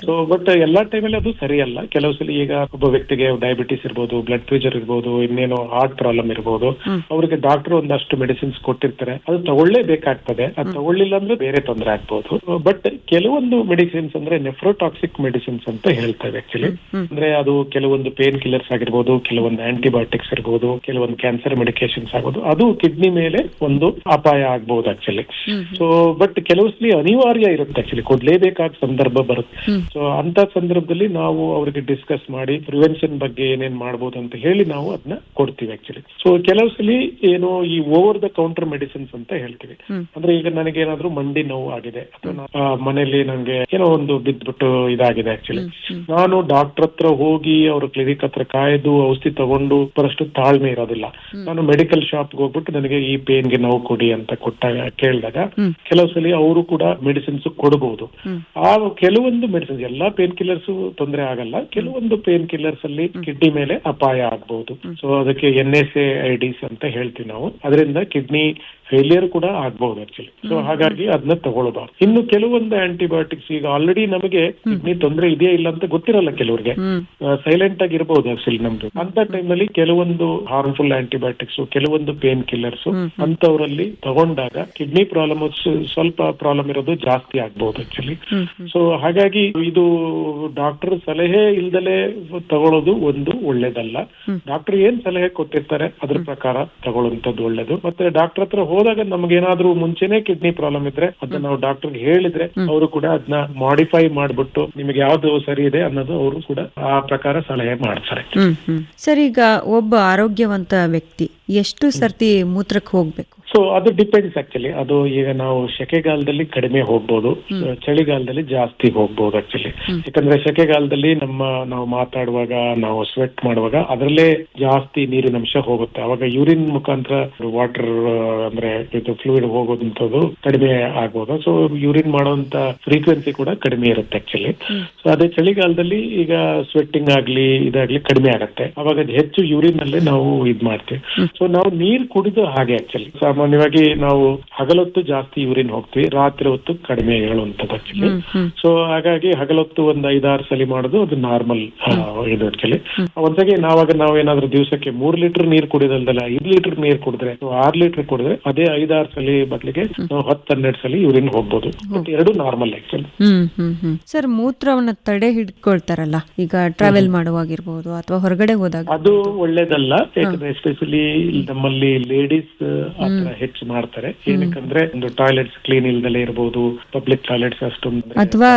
ಸೊ ಬಟ್ ಎಲ್ಲಾ ಟೈಮಲ್ಲಿ ಅದು ಸರಿಯಲ್ಲ. ಕೆಲವು ಸಲ ಈಗ ಒಬ್ಬ ವ್ಯಕ್ತಿಗೆ ಡಯಾಬಿಟಿಸ್ ಇರ್ಬೋದು ಬ್ಲಡ್ ಪ್ರೆಷರ್ ಇರ್ಬೋದು ಇನ್ನೇನೋ ಹಾರ್ಟ್ ಪ್ರಾಬ್ಲಮ್ ಇರ್ಬೋದು ಅವರಿಗೆ ಡಾಕ್ಟರ್ ಒಂದಷ್ಟು ಮೆಡಿಸಿನ್ಸ್ ಕೊಟ್ಟಿರ್ತಾರೆ ಅದು ತಗೊಳ್ಳೇಬೇಕಾಗ್ತದೆ. ಅದು ತಗೊಳ್ಳಿಲ್ಲ ಅಂದ್ರೆ ಬೇರೆ ತೊಂದರೆ ಆಗ್ಬಹುದು ಬಟ್ ಕೆಲವೊಂದು ಮೆಡಿಸಿನ್ಸ್ ಅಂದ್ರೆ ನೆಫ್ರೋಟಾಕ್ಸಿಕ್ ಮೆಡಿಸಿನ್ಸ್ ಅಂತ ಹೇಳ್ತೇವೆ ಆಕ್ಚುಲಿ ಅಂದ್ರೆ ಅದು ಕೆಲವೊಂದು ಪೇನ್ ಕಿಲ್ಲರ್ಸ್ ಆಗಿರ್ಬೋದು ಕೆಲವೊಂದು ಆಂಟಿಬಯೋಟಿಕ್ಸ್ ಇರ್ಬೋದು ಕೆಲವೊಂದು ಕ್ಯಾನ್ಸರ್ ಮೆಡಿಕೇಶನ್ಸ್ ಆಗ್ಬೋದು. ಅದು ಕಿಡ್ನಿ ಮೇಲೆ ಒಂದು ಅಪಾಯ ಆಗ್ಬಹುದು ಆಕ್ಚುಲಿ ಸೊ ಬಟ್ ಕೆಲವು ಸಲ ಅನಿವಾರ್ಯ ಇರುತ್ತೆ ಆಕ್ಚುಲಿ ಕೊಡ್ಲೇಬೇಕಾದ ಸಂದರ್ಭ ಬರುತ್ತೆ. ಸೊ ಅಂತ ಸಂದರ್ಭದಲ್ಲಿ ನಾವು ಅವರಿಗೆ ಡಿಸ್ಕಸ್ ಮಾಡಿ ಪ್ರಿವೆನ್ಷನ್ ಬಗ್ಗೆ ಏನೇನ್ ಮಾಡ್ಬೋದು ಅಂತ ಹೇಳಿ ನಾವು ಅದನ್ನ ಕೊಡ್ತೀವಿ ಆಕ್ಚುಲಿ ಸೊ ಕೆಲವು ಸಲ ಏನು ಈ ಓವರ್ ದ ಕೌಂಟರ್ ಮೆಡಿಸಿನ್ಸ್ ಅಂತ ಹೇಳ್ತೀವಿ. ಅಂದ್ರೆ ಈಗ ನನಗೆ ಏನಾದ್ರು ಮಂಡಿ ನೋವು ಆಗಿದೆ ಅಥವಾ ಮನೆಯಲ್ಲಿ ನನಗೆ ಏನೋ ಒಂದು ಬಿದ್ದ್ಬಿಟ್ಟು ಇದಾಗಿದೆ ಆಕ್ಚುಲಿ ನಾನು ಡಾಕ್ಟರ್ ಹತ್ರ ಹೋಗಿ ಅವ್ರ ಕ್ಲಿನಿಕ್ ಹತ್ರ ಕಾಯ್ದು ಔಷಧಿ ತಗೊಂಡು ಬರಷ್ಟು ತಾಳ್ಮೆ ಇರೋದಿಲ್ಲ. ನಾನು ಮೆಡಿಕಲ್ ಶಾಪ್ ಹೋಗ್ಬಿಟ್ಟು ನನಗೆ ಈ ಪೇನ್ಗೆ ನೋವು ಕೊಡಿ ಅಂತ ಕೊಟ್ಟಾಗ ಕೇಳಿದಾಗ ಕೆಲವು ಸಲ ಅವರು ಕೂಡ ಮೆಡಿಸಿನ್ಸ್ ಕೊಡಬಹುದು ಆ ಕೆಲವೊಂದು ಮೆಡಿಸಿನ್ಸ್ ಎಲ್ಲಾ ಪೇನ್ ಕಿಲ್ಲರ್ಸ್ ತೊಂದರೆ ಆಗಲ್ಲ. ಕೆಲವೊಂದು ಪೇನ್ ಕಿಲ್ಲರ್ಸ್ ಅಲ್ಲಿ ಕಿಡ್ನಿ ಮೇಲೆ ಅಪಾಯ ಆಗಬಹುದು ಸೊ ಅದಕ್ಕೆ ಎನ್ ಎಸ್ ಎ ಡಿಸ್ ಅಂತ ಹೇಳ್ತೀವಿ ನಾವು. ಅದರಿಂದ ಕಿಡ್ನಿ meat ಫೇಲಿಯರ್ ಕೂಡ ಆಗ್ಬಹುದು ಆಕ್ಚುಲಿ ಸೊ ಹಾಗಾಗಿ ಅದನ್ನ ತಗೊಳ್ಬಾರ್ದು ಇನ್ನು ಕೆಲವೊಂದು ಆಂಟಿಬಯೋಟಿಕ್ಸ್ ಈಗ ಆಲ್ರೆಡಿ ನಮಗೆ ಕಿಡ್ನಿ ತೊಂದರೆ ಇದೆಯಾ ಇಲ್ಲ ಅಂತ ಗೊತ್ತಿರಲ್ಲ ಕೆಲವರಿಗೆ. ಸೈಲೆಂಟ್ ಆಗಿ ಇರಬಹುದು ಆಕ್ಚುಲಿ ನಮ್ದು. ಅಂತ ಟೈಮ್ನಲ್ಲಿ ಕೆಲವೊಂದು ಹಾರ್ಮ್ಫುಲ್ ಆಂಟಿಬಯೋಟಿಕ್ಸ್ ಕೆಲವೊಂದು ಪೇನ್ ಕಿಲ್ಲರ್ಸ್ ಅಂತವರಲ್ಲಿ ತಗೊಂಡಾಗ ಕಿಡ್ನಿ ಪ್ರಾಬ್ಲಮ್ ಸ್ವಲ್ಪ ಪ್ರಾಬ್ಲಮ್ ಇರೋದು ಜಾಸ್ತಿ ಆಗ್ಬಹುದು ಆಕ್ಚುಲಿ ಸೊ ಹಾಗಾಗಿ ಇದು ಡಾಕ್ಟರ್ ಸಲಹೆ ಇಲ್ದಲೆ ತಗೊಳ್ಳೋದು ಒಂದು ಒಳ್ಳೇದಲ್ಲ. ಡಾಕ್ಟರ್ ಏನ್ ಸಲಹೆ ಕೊಟ್ಟಿರ್ತಾರೆ ಅದ್ರ ಪ್ರಕಾರ ತಗೊಳ್ಳುವಂತದ್ದು ಒಳ್ಳೇದು. ಮತ್ತೆ ಡಾಕ್ಟರ್ ಹತ್ರ ಹೋದಾಗ ನಮ್ಗೇನಾದ್ರೂ ಮುಂಚೆನೆ ಕಿಡ್ನಿ ಪ್ರಾಬ್ಲಮ್ ಇದ್ರೆ ಅದನ್ನ ನಾವು ಡಾಕ್ಟರ್ಗೆ ಹೇಳಿದ್ರೆ ಅವರು ಕೂಡ ಅದನ್ನ ಮಾಡಿಫೈ ಮಾಡ್ಬಿಟ್ಟು ನಿಮಗೆ ಯಾವ್ದು ಸರಿ ಇದೆ ಅನ್ನೋದು ಅವರು ಕೂಡ ಆ ಪ್ರಕಾರ ಸಲಹೆ ಮಾಡ್ತಾರೆ.
ಸರ್ ಈಗ ಒಬ್ಬ ಆರೋಗ್ಯವಂತ ವ್ಯಕ್ತಿ ಎಷ್ಟು ಸರ್ತಿ ಮೂತ್ರಕ್ಕೆ ಹೋಗ್ಬೇಕು?
ಸೊ ಅದು ಡಿಪೆಂಡ್ಸ್ ಆಕ್ಚುಲಿ ಅದು ಈಗ ನಾವು ಸೆಕೆಗಾಲದಲ್ಲಿ ಕಡಿಮೆ ಹೋಗ್ಬೋದು. ಚಳಿಗಾಲದಲ್ಲಿ ಜಾಸ್ತಿ ಹೋಗ್ಬೋದು ಆಕ್ಚುಲಿ ಯಾಕಂದ್ರೆ ಸೆಕೆಗಾಲದಲ್ಲಿ ನಮ್ಮ ನಾವು ಮಾತಾಡುವಾಗ ನಾವು ಸ್ವೆಟ್ ಮಾಡುವಾಗ ಅದರಲ್ಲೇ ಜಾಸ್ತಿ ನೀರಿನ ಅಂಶ ಹೋಗುತ್ತೆ. ಅವಾಗ ಯೂರಿನ್ ಮುಖಾಂತರ ವಾಟರ್ ಅಂದ್ರೆ ಇದು ಫ್ಲೂಯಿಡ್ ಹೋಗೋದಂಥದ್ದು ಕಡಿಮೆ ಆಗ್ಬೋದು. ಸೊ ಯೂರಿನ್ ಮಾಡುವಂತ ಫ್ರೀಕ್ವೆನ್ಸಿ ಕೂಡ ಕಡಿಮೆ ಇರುತ್ತೆ ಆಕ್ಚುಲಿ ಸೊ ಅದೇ ಚಳಿಗಾಲದಲ್ಲಿ ಈಗ ಸ್ವೆಟ್ಟಿಂಗ್ ಆಗ್ಲಿ ಇದಾಗ್ಲಿ ಕಡಿಮೆ ಆಗುತ್ತೆ. ಅವಾಗ ಹೆಚ್ಚು ಯೂರಿನ್ ಅಲ್ಲೇ ನಾವು ಇದ್ ಮಾಡ್ತೀವಿ ಸೊ ನಾವು ನೀರ್ ಕುಡಿದು ಹಾಗೆ ಆಕ್ಚುಲಿ ಸಾಮಾನ್ಯವಾಗಿ ನಾವು ಹಗಲೊತ್ತು ಜಾಸ್ತಿ ಯೂರಿನ್ ಹೋಗ್ತೀವಿ ರಾತ್ರಿ ಹೊತ್ತು ಕಡಿಮೆ ಹೇಳುವಂತದ್ದು ಆಕ್ಚುಲಿ ಸೊ ಹಾಗಾಗಿ ಹಗಲೊತ್ತು ಒಂದ್ ಐದಾರು ಸಲ ಮಾಡೋದು ಅದು ನಾರ್ಮಲ್ ಇದು ಆಕ್ಚುಲಿ ಒಂದಾಗಿ ನಾವಾಗ ನಾವು ಏನಾದ್ರೂ ದಿವಸಕ್ಕೆ ಮೂರ್ ಲೀಟರ್ ನೀರ್ ಕುಡಿದಲ್ದಲ್ಲ ಐದ್ ಲೀಟರ್ ನೀರ್ ಕುಡಿದ್ರೆ ಆರ್ ಲೀಟರ್ ಕುಡಿದ್ರೆ ಅದೇ ಐದಾರು ಸಲ ಬದಲಿಗೆ ನಾವು ಹತ್ತು ಹನ್ನೆರಡು ಸಲ ಯೂರಿನ್ ಹೋಗ್ಬೋದು. ಎರಡು ನಾರ್ಮಲ್ ಆಕ್ಚುಲಿ
ಸರ್ ಮೂತ್ರವನ್ನ ತಡೆ ಹಿಡ್ಕೊಳ್ತಾರಲ್ಲ ಈಗ ಟ್ರಾವೆಲ್ ಮಾಡುವಾಗಿರ್ಬೋದು ಅಥವಾ ಹೊರಗಡೆ ಹೋದಾಗ
ಅದು ಒಳ್ಳೇದಲ್ಲ ಯಾಕಂದ್ರೆ ಎಸ್ಪೆಷಲಿ ನಮ್ಮಲ್ಲಿ ಲೇಡೀಸ್ ಆತರ ಹೆಚ್ಚು ಮಾಡ್ತಾರೆ ಏನಕ್ಕಂದ್ರೆ ಒಂದು ಟಾಯ್ಲೆಟ್ಸ್ ಕ್ಲೀನ್ ಇಲ್ದಲೇ ಇರಬಹುದು ಪಬ್ಲಿಕ್ ಟಾಯ್ಲೆಟ್ಸ್ ಅಷ್ಟೊಂದು
ಅಥವಾ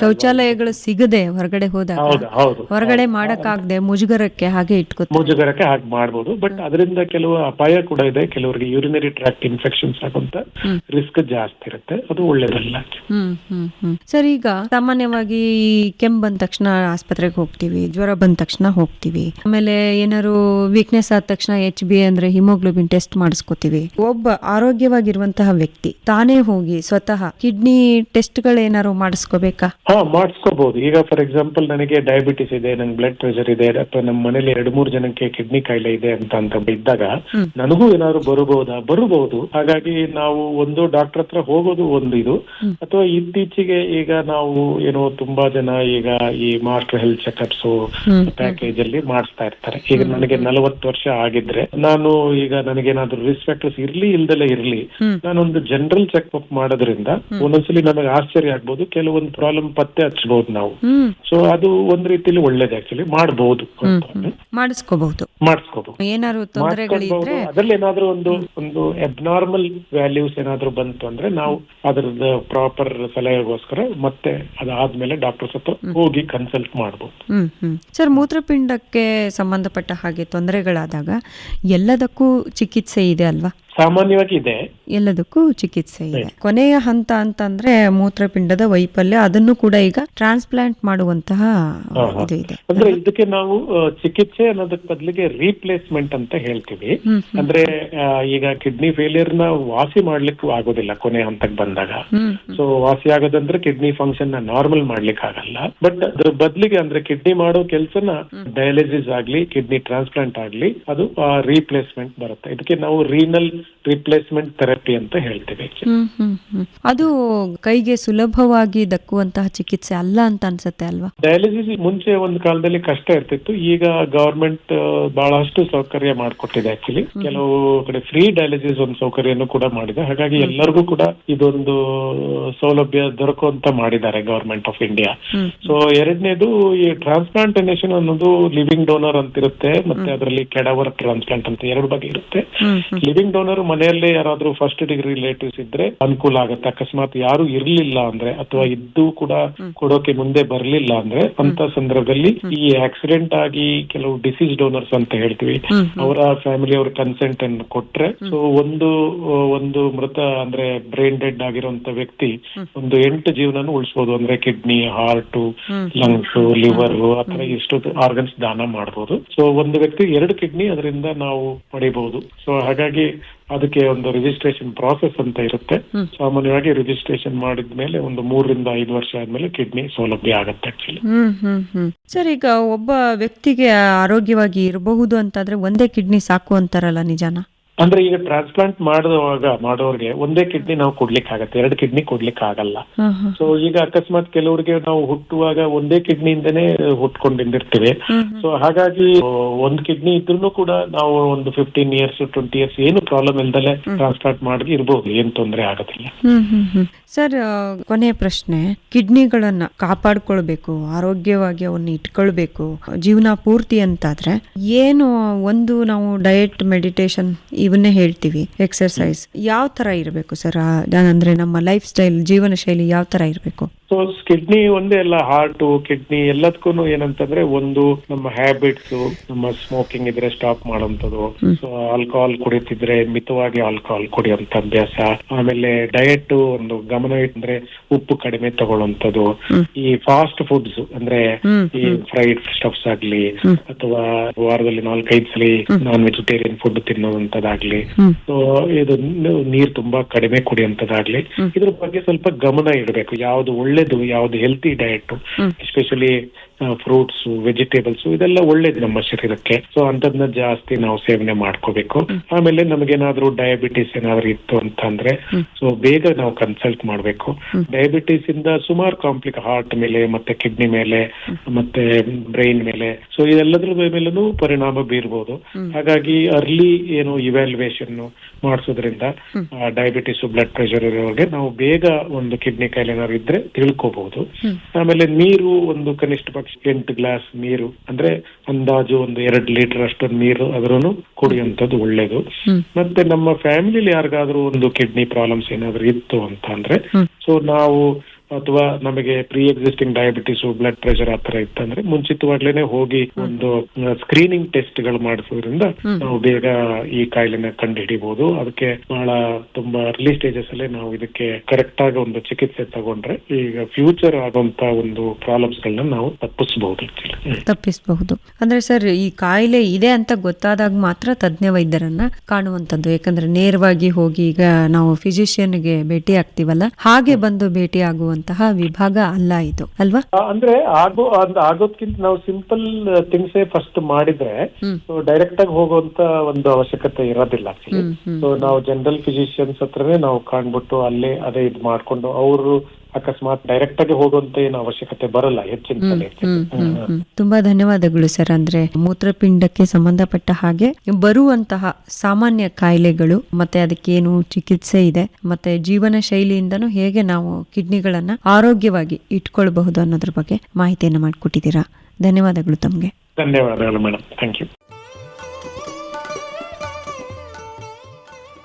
ಶೌಚಾಲಯಗಳು ಸಿಗದೆ ಹೊರಗಡೆ ಹೋದಾಗ?
ಹೌದು ಹೌದು.
ಹೊರಗಡೆ ಮಾಡಕ್ಕಾಗದೆ ಮುಜುಗರಕ್ಕೆ ಹಾಗೆ ಇಟ್ಕೋ
ಮುಜುಗರಕ್ಕೆ ಹಾಗೆ ಮಾಡಬಹುದು ಬಟ್ ಅದರಿಂದ ಕೆಲವು ಅಪಾಯ ಕೂಡ ಇದೆ. ಕೆಲವರಿಗೆ ಯೂರಿನರಿ ಟ್ರ್ಯಾಕ್ಟ್ ಇನ್ಫೆಕ್ಷನ್ಸ್ ಆಗುವಂತ ರಿಸ್ಕ್ ಜಾಸ್ತಿ ಇರುತ್ತೆ. ಅದು ಒಳ್ಳೇದಲ್ಲ.
ಹ್ಮ್ ಹ್ಮ್ ಹ್ಮ್. ಸರ್ ಈಗ ಸಾಮಾನ್ಯವಾಗಿ ಕೆಮ್ಮು ಬಂದ ತಕ್ಷಣ ಆಸ್ಪತ್ರೆಗೆ ಹೋಗ್ತೀವಿ ಜ್ವರ ಬಂದ ತಕ್ಷಣ ಹೋಗ್ತೀವಿ. ಆಮೇಲೆ ಏನಾದ್ರು ವೀಕ್ನೆಸ್ ಆದ ತಕ್ಷಣ ಎಚ್ ಬಿ ಅಂದ್ರೆ ಹಿಮೋಗ್ಲೋಬಿನ್ ಟೆಸ್ಟ್ ಮಾಡಿಸ್ಕೋತೀವಿ. ಒಬ್ಬ ಒಬ್ಬ ಆರೋಗ್ಯವಾಗಿರುವಂತಹ ವ್ಯಕ್ತಿ ತಾನೇ ಹೋಗಿ ಸ್ವತಃ ಕಿಡ್ನಿ ಟೆಸ್ಟ್ ಟೆಸ್ಟ್ಗಳೇನಾದ್ರು ಮಾಡಿಸ್ಕೋಬೇಕಾ?
ಹಾ ಮಾಡಿಸ್ಕೋಬಹುದು ಈಗ ಫಾರ್ ಎಕ್ಸಾಂಪಲ್ ನನಗೆ ಡಯಾಬಿಟಿಸ್ ಇದೆ ನಂಗೆ ಬ್ಲಡ್ ಪ್ರೆಷರ್ ಇದೆ ಅಥವಾ ನಮ್ಮ ಮನೇಲಿ ಎರಡ್ ಮೂರ್ ಜನಕ್ಕೆ ಕಿಡ್ನಿ ಕಾಯಿಲೆ ಇದೆ ಅಂತ ಅಂತ ಇದ್ದಾಗ ನನಗೂ ಏನಾದ್ರು ಬರಬಹುದಾ? ಬರಬಹುದು. ಹಾಗಾಗಿ ನಾವು ಒಂದು ಡಾಕ್ಟರ್ ಹತ್ರ ಹೋಗೋದು ಒಂದು ಇದು. ಅಥವಾ ಇತ್ತೀಚೆಗೆ ಈಗ ನಾವು ಏನೋ ತುಂಬಾ ಜನ ಈಗ ಈ ಮಾಸ್ಟರ್ ಹೆಲ್ತ್ ಚೆಕ್ಅಪ್ಸ್ ಪ್ಯಾಕೇಜ್ ಅಲ್ಲಿ ಮಾಡಿಸ್ತಾ ಇರ್ತಾರೆ. ಈಗ ನನಗೆ ನಲವತ್ತು ವರ್ಷ ಆಗಿದ್ರೆ ನಾನು ಈಗ ನನಗೇನಾದ್ರೂ ರಿಸ್ಕ್ ಫ್ಯಾಕ್ಟರ್ಸ್ ಇರ್ಲಿ ಇಲ್ದಲೇ ಇರ್ಲಿ. ನಾನೊಂದು ಜನರಲ್ ಚೆಕ್ಅಪ್ ಮಾಡೋದ್ರಿಂದ ಒಂದೊಂದ್ಸಲಿ ನಮಗೆ ಆಶ್ಚರ್ಯ ಆಗ್ಬೋದು ಕೆಲವೊಂದು ಪ್ರಾಬ್ಲಮ್ ಪತ್ತೆ ಹಚ್ಚಬಹುದು ನಾವು. ಸೊ ಅದು ಒಂದ್ ರೀತಿಲಿ ಒಳ್ಳೇದು ಆಕ್ಚುಲಿ ಮಾಡಬಹುದು
ಮಾಡಿಸ್ಕೋಬಹುದು.
ಮಾಡಿಸ್ಕೋಬಹುದು.
ಏನಾದ್ರು
ಅದ್ರಲ್ಲಿ ಏನಾದ್ರೂ ಒಂದು ಒಂದು ಅಬ್ನಾರ್ಮಲ್ ವ್ಯಾಲ್ಯೂಸ್ ಏನಾದ್ರು ಬಂತು ಅಂದ್ರೆ ನಾವು ಅದ್ರದ್ದು ಪ್ರಾಪರ್ ಸಲಹೆಗೋಸ್ಕರ ಮತ್ತೆ ಅದಾದ್ಮೇಲೆ ಡಾಕ್ಟರ್ ಹತ್ರ ಹೋಗಿ ಕನ್ಸಲ್ಟ್ ಮಾಡಬಹುದು
ಸರ್ ಮೂತ್ರಪಿಂಡಕ್ಕೆ ಸಂಬಂಧಪಟ್ಟ ಹಾಗೆ ತೊಂದರೆಗಳಾದಾಗ ಎಲ್ಲದಕ್ಕೂ ಚಿಕಿತ್ಸೆ ಇದೆ ಅಲ್ವಾ?
ಸಾಮಾನ್ಯವಾಗಿ ಇದೆ
ಎಲ್ಲದಕ್ಕೂ ಚಿಕಿತ್ಸೆ ಇದೆ. ಕೊನೆಯ ಹಂತ ಅಂತಂದ್ರೆ ಮೂತ್ರಪಿಂಡದ ವೈಫಲ್ಯ ಅದನ್ನು ಕೂಡ ಈಗ ಟ್ರಾನ್ಸ್ಪ್ಲಾಂಟ್ ಮಾಡುವಂತಹ ಇದು ಇದೆ.
ಅಂದ್ರೆ ಇದಕ್ಕೆ ನಾವು ಚಿಕಿತ್ಸೆ ಅನ್ನೋದಕ್ಕೆ ಬದಲಿಗೆ ರೀಪ್ಲೇಸ್ಮೆಂಟ್ ಅಂತ ಹೇಳ್ತೀವಿ. ಅಂದ್ರೆ ಈಗ ಕಿಡ್ನಿ ಫೇಲಿಯರ್ನ ವಾಸಿ ಮಾಡ್ಲಿಕ್ಕೂ ಆಗೋದಿಲ್ಲ ಕೊನೆ ಹಂತಕ್ಕೆ ಬಂದಾಗ. ಸೊ ವಾಸಿ ಆಗೋದಂದ್ರೆ ಕಿಡ್ನಿ ಫಂಕ್ಷನ್ನ ನಾರ್ಮಲ್ ಮಾಡ್ಲಿಕ್ಕೆ ಆಗಲ್ಲ ಬಟ್ ಅದ್ರ ಬದಲಿಗೆ ಅಂದ್ರೆ ಕಿಡ್ನಿ ಮಾಡೋ ಕೆಲಸನ ಡಯಾಲಿಸಿಸ್ ಆಗ್ಲಿ ಕಿಡ್ನಿ ಟ್ರಾನ್ಸ್ಪ್ಲಾಂಟ್ ಆಗ್ಲಿ ಅದು ರೀಪ್ಲೇಸ್ಮೆಂಟ್ ಬರುತ್ತೆ. ಇದಕ್ಕೆ ನಾವು ರೀನಲ್ ರಿಪ್ಲೇಸ್ಮೆಂಟ್ ಥೆರಪಿ ಅಂತ ಹೇಳ್ತೀವಿ
ಅದು ಕೈಗೆ ಸುಲಭವಾಗಿ ದಕ್ಕುವಂತಹ ಚಿಕಿತ್ಸೆ ಅಲ್ಲ ಅಂತ ಅನ್ಸುತ್ತೆ ಅಲ್ವಾ?
ಡಯಾಲಿಸಿಸ್ ಮುಂಚೆ ಒಂದು ಕಾಲದಲ್ಲಿ ಕಷ್ಟ ಇರ್ತಿತ್ತು. ಈಗ ಗವರ್ಮೆಂಟ್ ಬಹಳಷ್ಟು ಸೌಕರ್ಯ ಮಾಡಿಕೊಟ್ಟಿದೆ ಆಕ್ಚುಲಿ. ಕೆಲವು ಕಡೆ ಫ್ರೀ ಡಯಾಲಿಸಿಸ್ ಒಂದು ಸೌಕರ್ಯನು ಕೂಡ ಮಾಡಿದೆ. ಹಾಗಾಗಿ ಎಲ್ಲರಿಗೂ ಕೂಡ ಇದೊಂದು ಸೌಲಭ್ಯ ದೊರಕುವಂತ ಮಾಡಿದ್ದಾರೆ ಗವರ್ಮೆಂಟ್ ಆಫ್ ಇಂಡಿಯಾ ಸೊ ಎರಡನೇದು ಈ ಟ್ರಾನ್ಸ್ಪ್ಲಾಂಟೇಷನ್ ಅನ್ನೋದು ಲಿವಿಂಗ್ ಡೋನರ್ ಅಂತ ಇರುತ್ತೆ ಮತ್ತೆ ಅದರಲ್ಲಿ ಕೆಡವರ್ ಟ್ರಾನ್ಸ್ಪ್ಲಾಂಟ್ ಅಂತ ಎರಡು ಬಗೆ ಇರುತ್ತೆ. ಲಿವಿಂಗ್ ಡೋನರ್ ಮನೆಯಲ್ಲೇ ಯಾರಾದರೂ ಫಸ್ಟ್ ಡಿಗ್ರಿ ರಿಲೇಟಿವ್ಸ್ ಇದ್ರೆ ಅನುಕೂಲ ಆಗುತ್ತೆ. ಅಕಸ್ಮಾತ್ ಯಾರು ಇರ್ಲಿಲ್ಲ ಅಂದ್ರೆ ಅಥವಾ ಇದ್ದು ಕೂಡ ಕೊಡೋಕೆ ಮುಂದೆ ಬರ್ಲಿಲ್ಲ ಅಂದ್ರೆ ಅಂತ ಸಂದರ್ಭದಲ್ಲಿ ಈ ಆಕ್ಸಿಡೆಂಟ್ ಆಗಿ ಕೆಲವು ಡಿಸೀಸ್ ಡೋನರ್ಸ್ ಅಂತ ಹೇಳ್ತೀವಿ. ಅವರ ಫ್ಯಾಮಿಲಿ ಅವ್ರ ಕನ್ಸೆಂಟ್ ಅನ್ನು ಕೊಟ್ರೆ ಸೊ ಒಂದು ಒಂದು ಮೃತ ಅಂದ್ರೆ ಬ್ರೈನ್ ಡೆಡ್ ಆಗಿರುವಂತ ವ್ಯಕ್ತಿ ಒಂದು ಎಂಟು ಜೀವನನು ಉಳಿಸಬಹುದು ಅಂದ್ರೆ ಕಿಡ್ನಿ ಹಾರ್ಟ್ ಲಂಗ್ಸ್ ಲಿವರ್ ಆತರ ಎಷ್ಟು ಆರ್ಗನ್ಸ್ ದಾನ ಮಾಡಬಹುದು ಸೊ ಒಂದು ವ್ಯಕ್ತಿ ಎರಡು ಕಿಡ್ನಿ ಅದರಿಂದ ನಾವು ಪಡಿಬಹುದು ಸೊ ಹಾಗಾಗಿ ಅದಕ್ಕೆ ಒಂದು ರಿಜಿಸ್ಟ್ರೇಷನ್ ಪ್ರಾಸೆಸ್ ಅಂತ ಇರುತ್ತೆ. ಸಾಮಾನ್ಯವಾಗಿ ರಿಜಿಸ್ಟ್ರೇಷನ್ ಮಾಡಿದ್ಮೇಲೆ ಒಂದು ಮೂರರಿಂದ ಐದು ವರ್ಷ ಆದ್ಮೇಲೆ ಕಿಡ್ನಿ ಸೌಲಭ್ಯ ಆಗುತ್ತೆ ಆಕ್ಚುಲಿ
ಹ್ಮ್ ಹ್ಮ್ ಹ್ಮ್. ಸರ್ ಈಗ ಒಬ್ಬ ವ್ಯಕ್ತಿಗೆ ಆರೋಗ್ಯವಾಗಿ ಇರಬಹುದು ಅಂತಂದ್ರೆ ಒಂದೇ ಕಿಡ್ನಿ ಸಾಕು ಅಂತಾರಲ್ಲ ನಿಜಾನ?
ಅಂದ್ರೆ ಈಗ ಟ್ರಾನ್ಸ್ಪ್ಲಾಂಟ್ ಮಾಡುವಾಗ ಮಾಡೋರಿಗೆ ಒಂದೇ ಕಿಡ್ನಿ ನಾವು ಕೊಡ್ಲಿಕ್ಕೆ ಆಗತ್ತೆ ಎರಡು ಕಿಡ್ನಿ ಕೊಡ್ಲಿಕ್ಕೆ ಆಗಲ್ಲ ಸೊ ಈಗ ಅಕಸ್ಮಾತ್ ಕೆಲವರಿಗೆ ನಾವು ಹುಟ್ಟುವಾಗ ಒಂದೇ ಕಿಡ್ನಿಯಿಂದನೇ ಹುಟ್ಕೊಂಡಿರ್ತೀವಿ. ಸೊ ಹಾಗಾಗಿ ಒಂದ್ ಕಿಡ್ನಿ ಇದ್ರೂ ಕೂಡ ನಾವು ಒಂದು ಫಿಫ್ಟೀನ್ ಇಯರ್ಸ್ ಟ್ವೆಂಟಿ ಇಯರ್ಸ್ ಏನು ಪ್ರಾಬ್ಲಮ್ ಇಲ್ದಲೆ ಟ್ರಾನ್ಸ್ಪ್ಲಾಂಟ್ ಮಾಡಿ ಇರ್ಬೋದು ಏನ್ ತೊಂದರೆ ಆಗೋದಿಲ್ಲ.
ಸರ್ ಕೊನೆಯ ಪ್ರಶ್ನೆ ಕಿಡ್ನಿಗಳನ್ನ ಕಾಪಾಡ್ಕೊಳ್ಬೇಕು ಆರೋಗ್ಯವಾಗಿ ಅವನ್ನ ಇಟ್ಕೊಳ್ಬೇಕು ಜೀವನ ಪೂರ್ತಿ ಅಂತಾದ್ರೆ ಏನು ಒಂದು ನಾವು ಡಯಟ್ ಮೆಡಿಟೇಷನ್ ಇವನ್ನೇ ಹೇಳ್ತೀವಿ ಎಕ್ಸರ್ಸೈಸ್ ಯಾವ ತರ ಇರಬೇಕು ಸರ್? ಅಂದ್ರೆ ನಮ್ಮ ಲೈಫ್ ಸ್ಟೈಲ್ ಜೀವನ ಶೈಲಿ ಯಾವ ತರ ಇರಬೇಕು?
ಸೊ ಕಿಡ್ನಿ ಒಂದೇ ಅಲ್ಲ ಹಾರ್ಟ್ ಕಿಡ್ನಿ ಎಲ್ಲದಕ್ಕೂ ಏನಂತಂದ್ರೆ ಒಂದು ನಮ್ಮ ಹ್ಯಾಬಿಟ್ಸ್ ನಮ್ಮ ಸ್ಮೋಕಿಂಗ್ ಇದ್ರೆ ಸ್ಟಾಪ್ ಮಾಡೋಂಥದ್ದು ಸೊ ಆಲ್ಕೋಹಾಲ್ ಕುಡಿತಿದ್ರೆ ಮಿತವಾಗಿ ಆಲ್ಕೋಹಾಲ್ ಕುಡಿಯುವಂತ ಅಭ್ಯಾಸ. ಆಮೇಲೆ ಡಯಟ್ ಒಂದು ಗಮನ ಇಟ್ಟಂದ್ರೆ ಉಪ್ಪು ಕಡಿಮೆ ತಗೊಳ್ಳೋಂಥದ್ದು ಈ ಫಾಸ್ಟ್ ಫುಡ್ಸ್ ಅಂದ್ರೆ ಈ ಫ್ರೈಡ್ ಸ್ಟಫ್ಸ್ ಆಗ್ಲಿ ಅಥವಾ ವಾರದಲ್ಲಿ ನಾಲ್ಕೈದು ಸಲ ನಾನ್ ವೆಜಿಟೇರಿಯನ್ ಫುಡ್ ತಿನ್ನೋದಂತದಾಗ್ಲಿ ಸೊ ಇದು ನೀರ್ ತುಂಬಾ ಕಡಿಮೆ ಕುಡಿಯೋಂತದಾಗ್ಲಿ ಇದ್ರ ಬಗ್ಗೆ ಸ್ವಲ್ಪ ಗಮನ ಇಡಬೇಕು. ಯಾವ್ದು ಒಳ್ಳೇದು ಯಾವ್ದು healthy diet especially fruits vegetables ಇದೆಲ್ಲ ಒಳ್ಳೇದು ನಮ್ಮ ಶರೀರಕ್ಕೆ. ಸೊ ಅಂತದನ್ನ ಜಾಸ್ತಿ ನಾವು ಸೇವನೆ ಮಾಡ್ಕೋಬೇಕು. ಆಮೇಲೆ ನಮಗೇನಾದ್ರೂ ಡಯಾಬಿಟಿಸ್ ಏನಾದ್ರು ಇತ್ತು ಅಂತ ಅಂದ್ರೆ ಸೊ ಬೇಗ ನಾವು ಕನ್ಸಲ್ಟ್ ಮಾಡ್ಬೇಕು. ಡಯಾಬಿಟಿಸ್ ಇಂದ ಸುಮಾರು ಕಾಂಪ್ಲಿಕ್ ಹಾರ್ಟ್ ಮೇಲೆ ಮತ್ತೆ ಕಿಡ್ನಿ ಮೇಲೆ ಮತ್ತೆ ಬ್ರೈನ್ ಮೇಲೆ. ಸೊ ಇದೆಲ್ಲದ್ರ ಮೇಲೂ ಪರಿಣಾಮ ಬೀರ್ಬೋದು. ಹಾಗಾಗಿ ಅರ್ಲಿ ಏನು ಇವ್ಯಾಲ್ಯೇಷನ್ ಮಾಡಿಸೋದ್ರಿಂದ ಡಯಾಬಿಟಿಸ್ ಬ್ಲಡ್ ಪ್ರೆಷರ್ ಇರೋರಿಗೆ ನಾವು ಬೇಗ ಒಂದು ಕಿಡ್ನಿ ಕಾಯಿಲೆ ಏನಾದ್ರು ಇದ್ರೆ ತಿಳ್ಕೋಬಹುದು ಆಮೇಲೆ ನೀರು ಒಂದು ಕನಿಷ್ಠ ಪಕ್ಷ ಎಂಟು ಗ್ಲಾಸ್ ನೀರು ಅಂದ್ರೆ ಅಂದಾಜು ಒಂದು ಎರಡು ಲೀಟರ್ ಅಷ್ಟು ನೀರು ಅದ್ರೂ ಕುಡಿಯುವಂಥದ್ದು ಒಳ್ಳೇದು. ಮತ್ತೆ ನಮ್ಮ ಫ್ಯಾಮಿಲಿಲಿ ಯಾರಿಗಾದ್ರೂ ಒಂದು ಕಿಡ್ನಿ ಪ್ರಾಬ್ಲಮ್ಸ್ ಏನಾದ್ರು ಇತ್ತು ಅಂತ ಅಂದ್ರೆ ಸೊ ನಾವು ಅಥವಾ ನಮಗೆ pre existing diabetes blood pressure ತರ ಇತ್ತಂದ್ರೆ ಮುಂಚಿತವಾಗ್ಲೇನೆ ಹೋಗಿ ಒಂದು ಸ್ಕ್ರೀನಿಂಗ್ ಟೆಸ್ಟ್ಗಳು ಮಾಡಿಸೋದ್ರಿಂದ ನಾವು ಬೇಗ ಈ ಕಾಯಿಲೆನ ಕಂಡು ಹಿಡಿಬಹುದು ಅದಕ್ಕೆ ಬಹಳ ತುಂಬಾ ಅರ್ಲಿ ಸ್ಟೇಜಸ್ ಅಲ್ಲಿ ನಾವು ಇದಕ್ಕೆ ಕರೆಕ್ಟ್ ಆಗಿ ಒಂದು ಚಿಕಿತ್ಸೆ ತಗೊಂಡ್ರೆ ಈಗ ಫ್ಯೂಚರ್ ಆಗುವಂತ ಒಂದು ಪ್ರಾಬ್ಲಮ್ಸ್ ಗಳನ್ನ ನಾವು ತಪ್ಪಿಸಬಹುದು
ತಪ್ಪಿಸಬಹುದು. ಅಂದ್ರೆ ಸರ್ ಈ ಕಾಯಿಲೆ ಇದೆ ಅಂತ ಗೊತ್ತಾದಾಗ ಮಾತ್ರ ತಜ್ಞ ವೈದ್ಯರನ್ನ ಕಾಣುವಂತದ್ದು ಯಾಕಂದ್ರೆ ನೇರವಾಗಿ ಹೋಗಿ ಈಗ ನಾವು ಫಿಸಿಷಿಯನ್ಗೆ ಭೇಟಿ ಆಗ್ತೀವಲ್ಲ? ಹಾಗೆ ಬಂದು ಭೇಟಿ ಆಗುವಂತಹ ವಿಭಾಗ ಅಲ್ಲ ಇದು ಅಲ್ವಾ
ಅಂದ್ರೆ ಆಗೋ ಆಗೋದ್ಕಿಂತ ನಾವು ಸಿಂಪಲ್ ಥಿಂಗ್ಸ್ ಫಸ್ಟ್ ಮಾಡಿದ್ರೆ. ಡೈರೆಕ್ಟ್ ಆಗಿ ಹೋಗುವಂತ ಒಂದು ಅವಶ್ಯಕತೆ ಇರೋದಿಲ್ಲ. ಸೊ ನಾವು ಜನರಲ್ ಫಿಸಿಷಿಯನ್ಸ್ ಹತ್ರನೇ ನಾವು ಕಾಣ್ಬಿಟ್ಟು ಅಲ್ಲೇ ಅದೇ ಇದು ಮಾಡ್ಕೊಂಡು ಅವರು ಅಕಸ್ಮಾತ್ ಡೈರೆಕ್ಟ್ ಆಗಿ ಹೋಗುವಂತ ಏನು ಅವಶ್ಯಕತೆ ಬರಲ್ಲ ಹೆಚ್ಚಿನ.
ತುಂಬಾ ಧನ್ಯವಾದಗಳು ಸರ್. ಅಂದ್ರೆ ಮೂತ್ರಪಿಂಡಕ್ಕೆ ಸಂಬಂಧಪಟ್ಟ ಹಾಗೆ ಬರುವಂತಹ ಸಾಮಾನ್ಯ ಕಾಯಿಲೆಗಳು ಮತ್ತೆ ಅದಕ್ಕೇನು ಚಿಕಿತ್ಸೆ ಇದೆ ಮತ್ತೆ ಜೀವನ ಶೈಲಿಯಿಂದನೂ ಹೇಗೆ ನಾವು ಕಿಡ್ನಿಗಳನ್ನ ಆರೋಗ್ಯವಾಗಿ ಇಟ್ಕೊಳ್ಬಹುದು ಅನ್ನೋದ್ರ ಬಗ್ಗೆ ಮಾಹಿತಿಯನ್ನು ಮಾಡಿಕೊಟ್ಟಿದ್ದೀರಾ. ಧನ್ಯವಾದಗಳು ತಮಗೆ.
ಧನ್ಯವಾದಗಳು madam thank you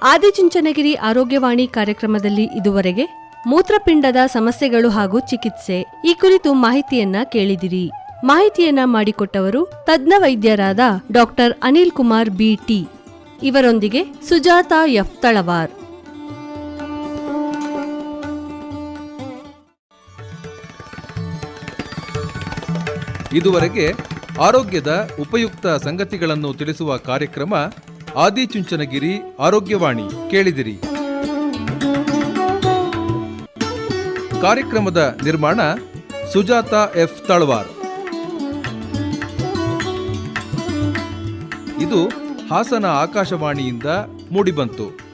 Adichunchanagiri Arogyavani ಕಾರ್ಯಕ್ರಮದಲ್ಲಿ ಇದುವರೆಗೆ ಮೂತ್ರಪಿಂಡದ ಸಮಸ್ಯೆಗಳು ಹಾಗೂ ಚಿಕಿತ್ಸೆ. ಈ ಕುರಿತು ಮಾಹಿತಿಯನ್ನ ಕೇಳಿದಿರಿ. ಮಾಹಿತಿಯನ್ನ ಮಾಡಿಕೊಟ್ಟವರು ತಜ್ಞ ವೈದ್ಯರಾದ ಡಾಕ್ಟರ್ ಅನಿಲ್ ಕುಮಾರ್ ಬಿಟಿ ಇವರೊಂದಿಗೆ ಸುಜಾತಾ ಎಫ್ ತಳವಾರ್.
ಇದುವರೆಗೆ ಆರೋಗ್ಯದ ಉಪಯುಕ್ತ ಸಂಗತಿಗಳನ್ನು ತಿಳಿಸುವ ಕಾರ್ಯಕ್ರಮ ಆದಿಚುಂಚನಗಿರಿ ಆರೋಗ್ಯವಾಣಿ ಕೇಳಿದಿರಿ. ಕಾರ್ಯಕ್ರಮದ ನಿರ್ಮಾಣ ಸುಜಾತ ಎಫ್ ತಳವಾರ್. ಇದು ಹಾಸನ ಆಕಾಶವಾಣಿಯಿಂದ ಮೂಡಿಬಂತು.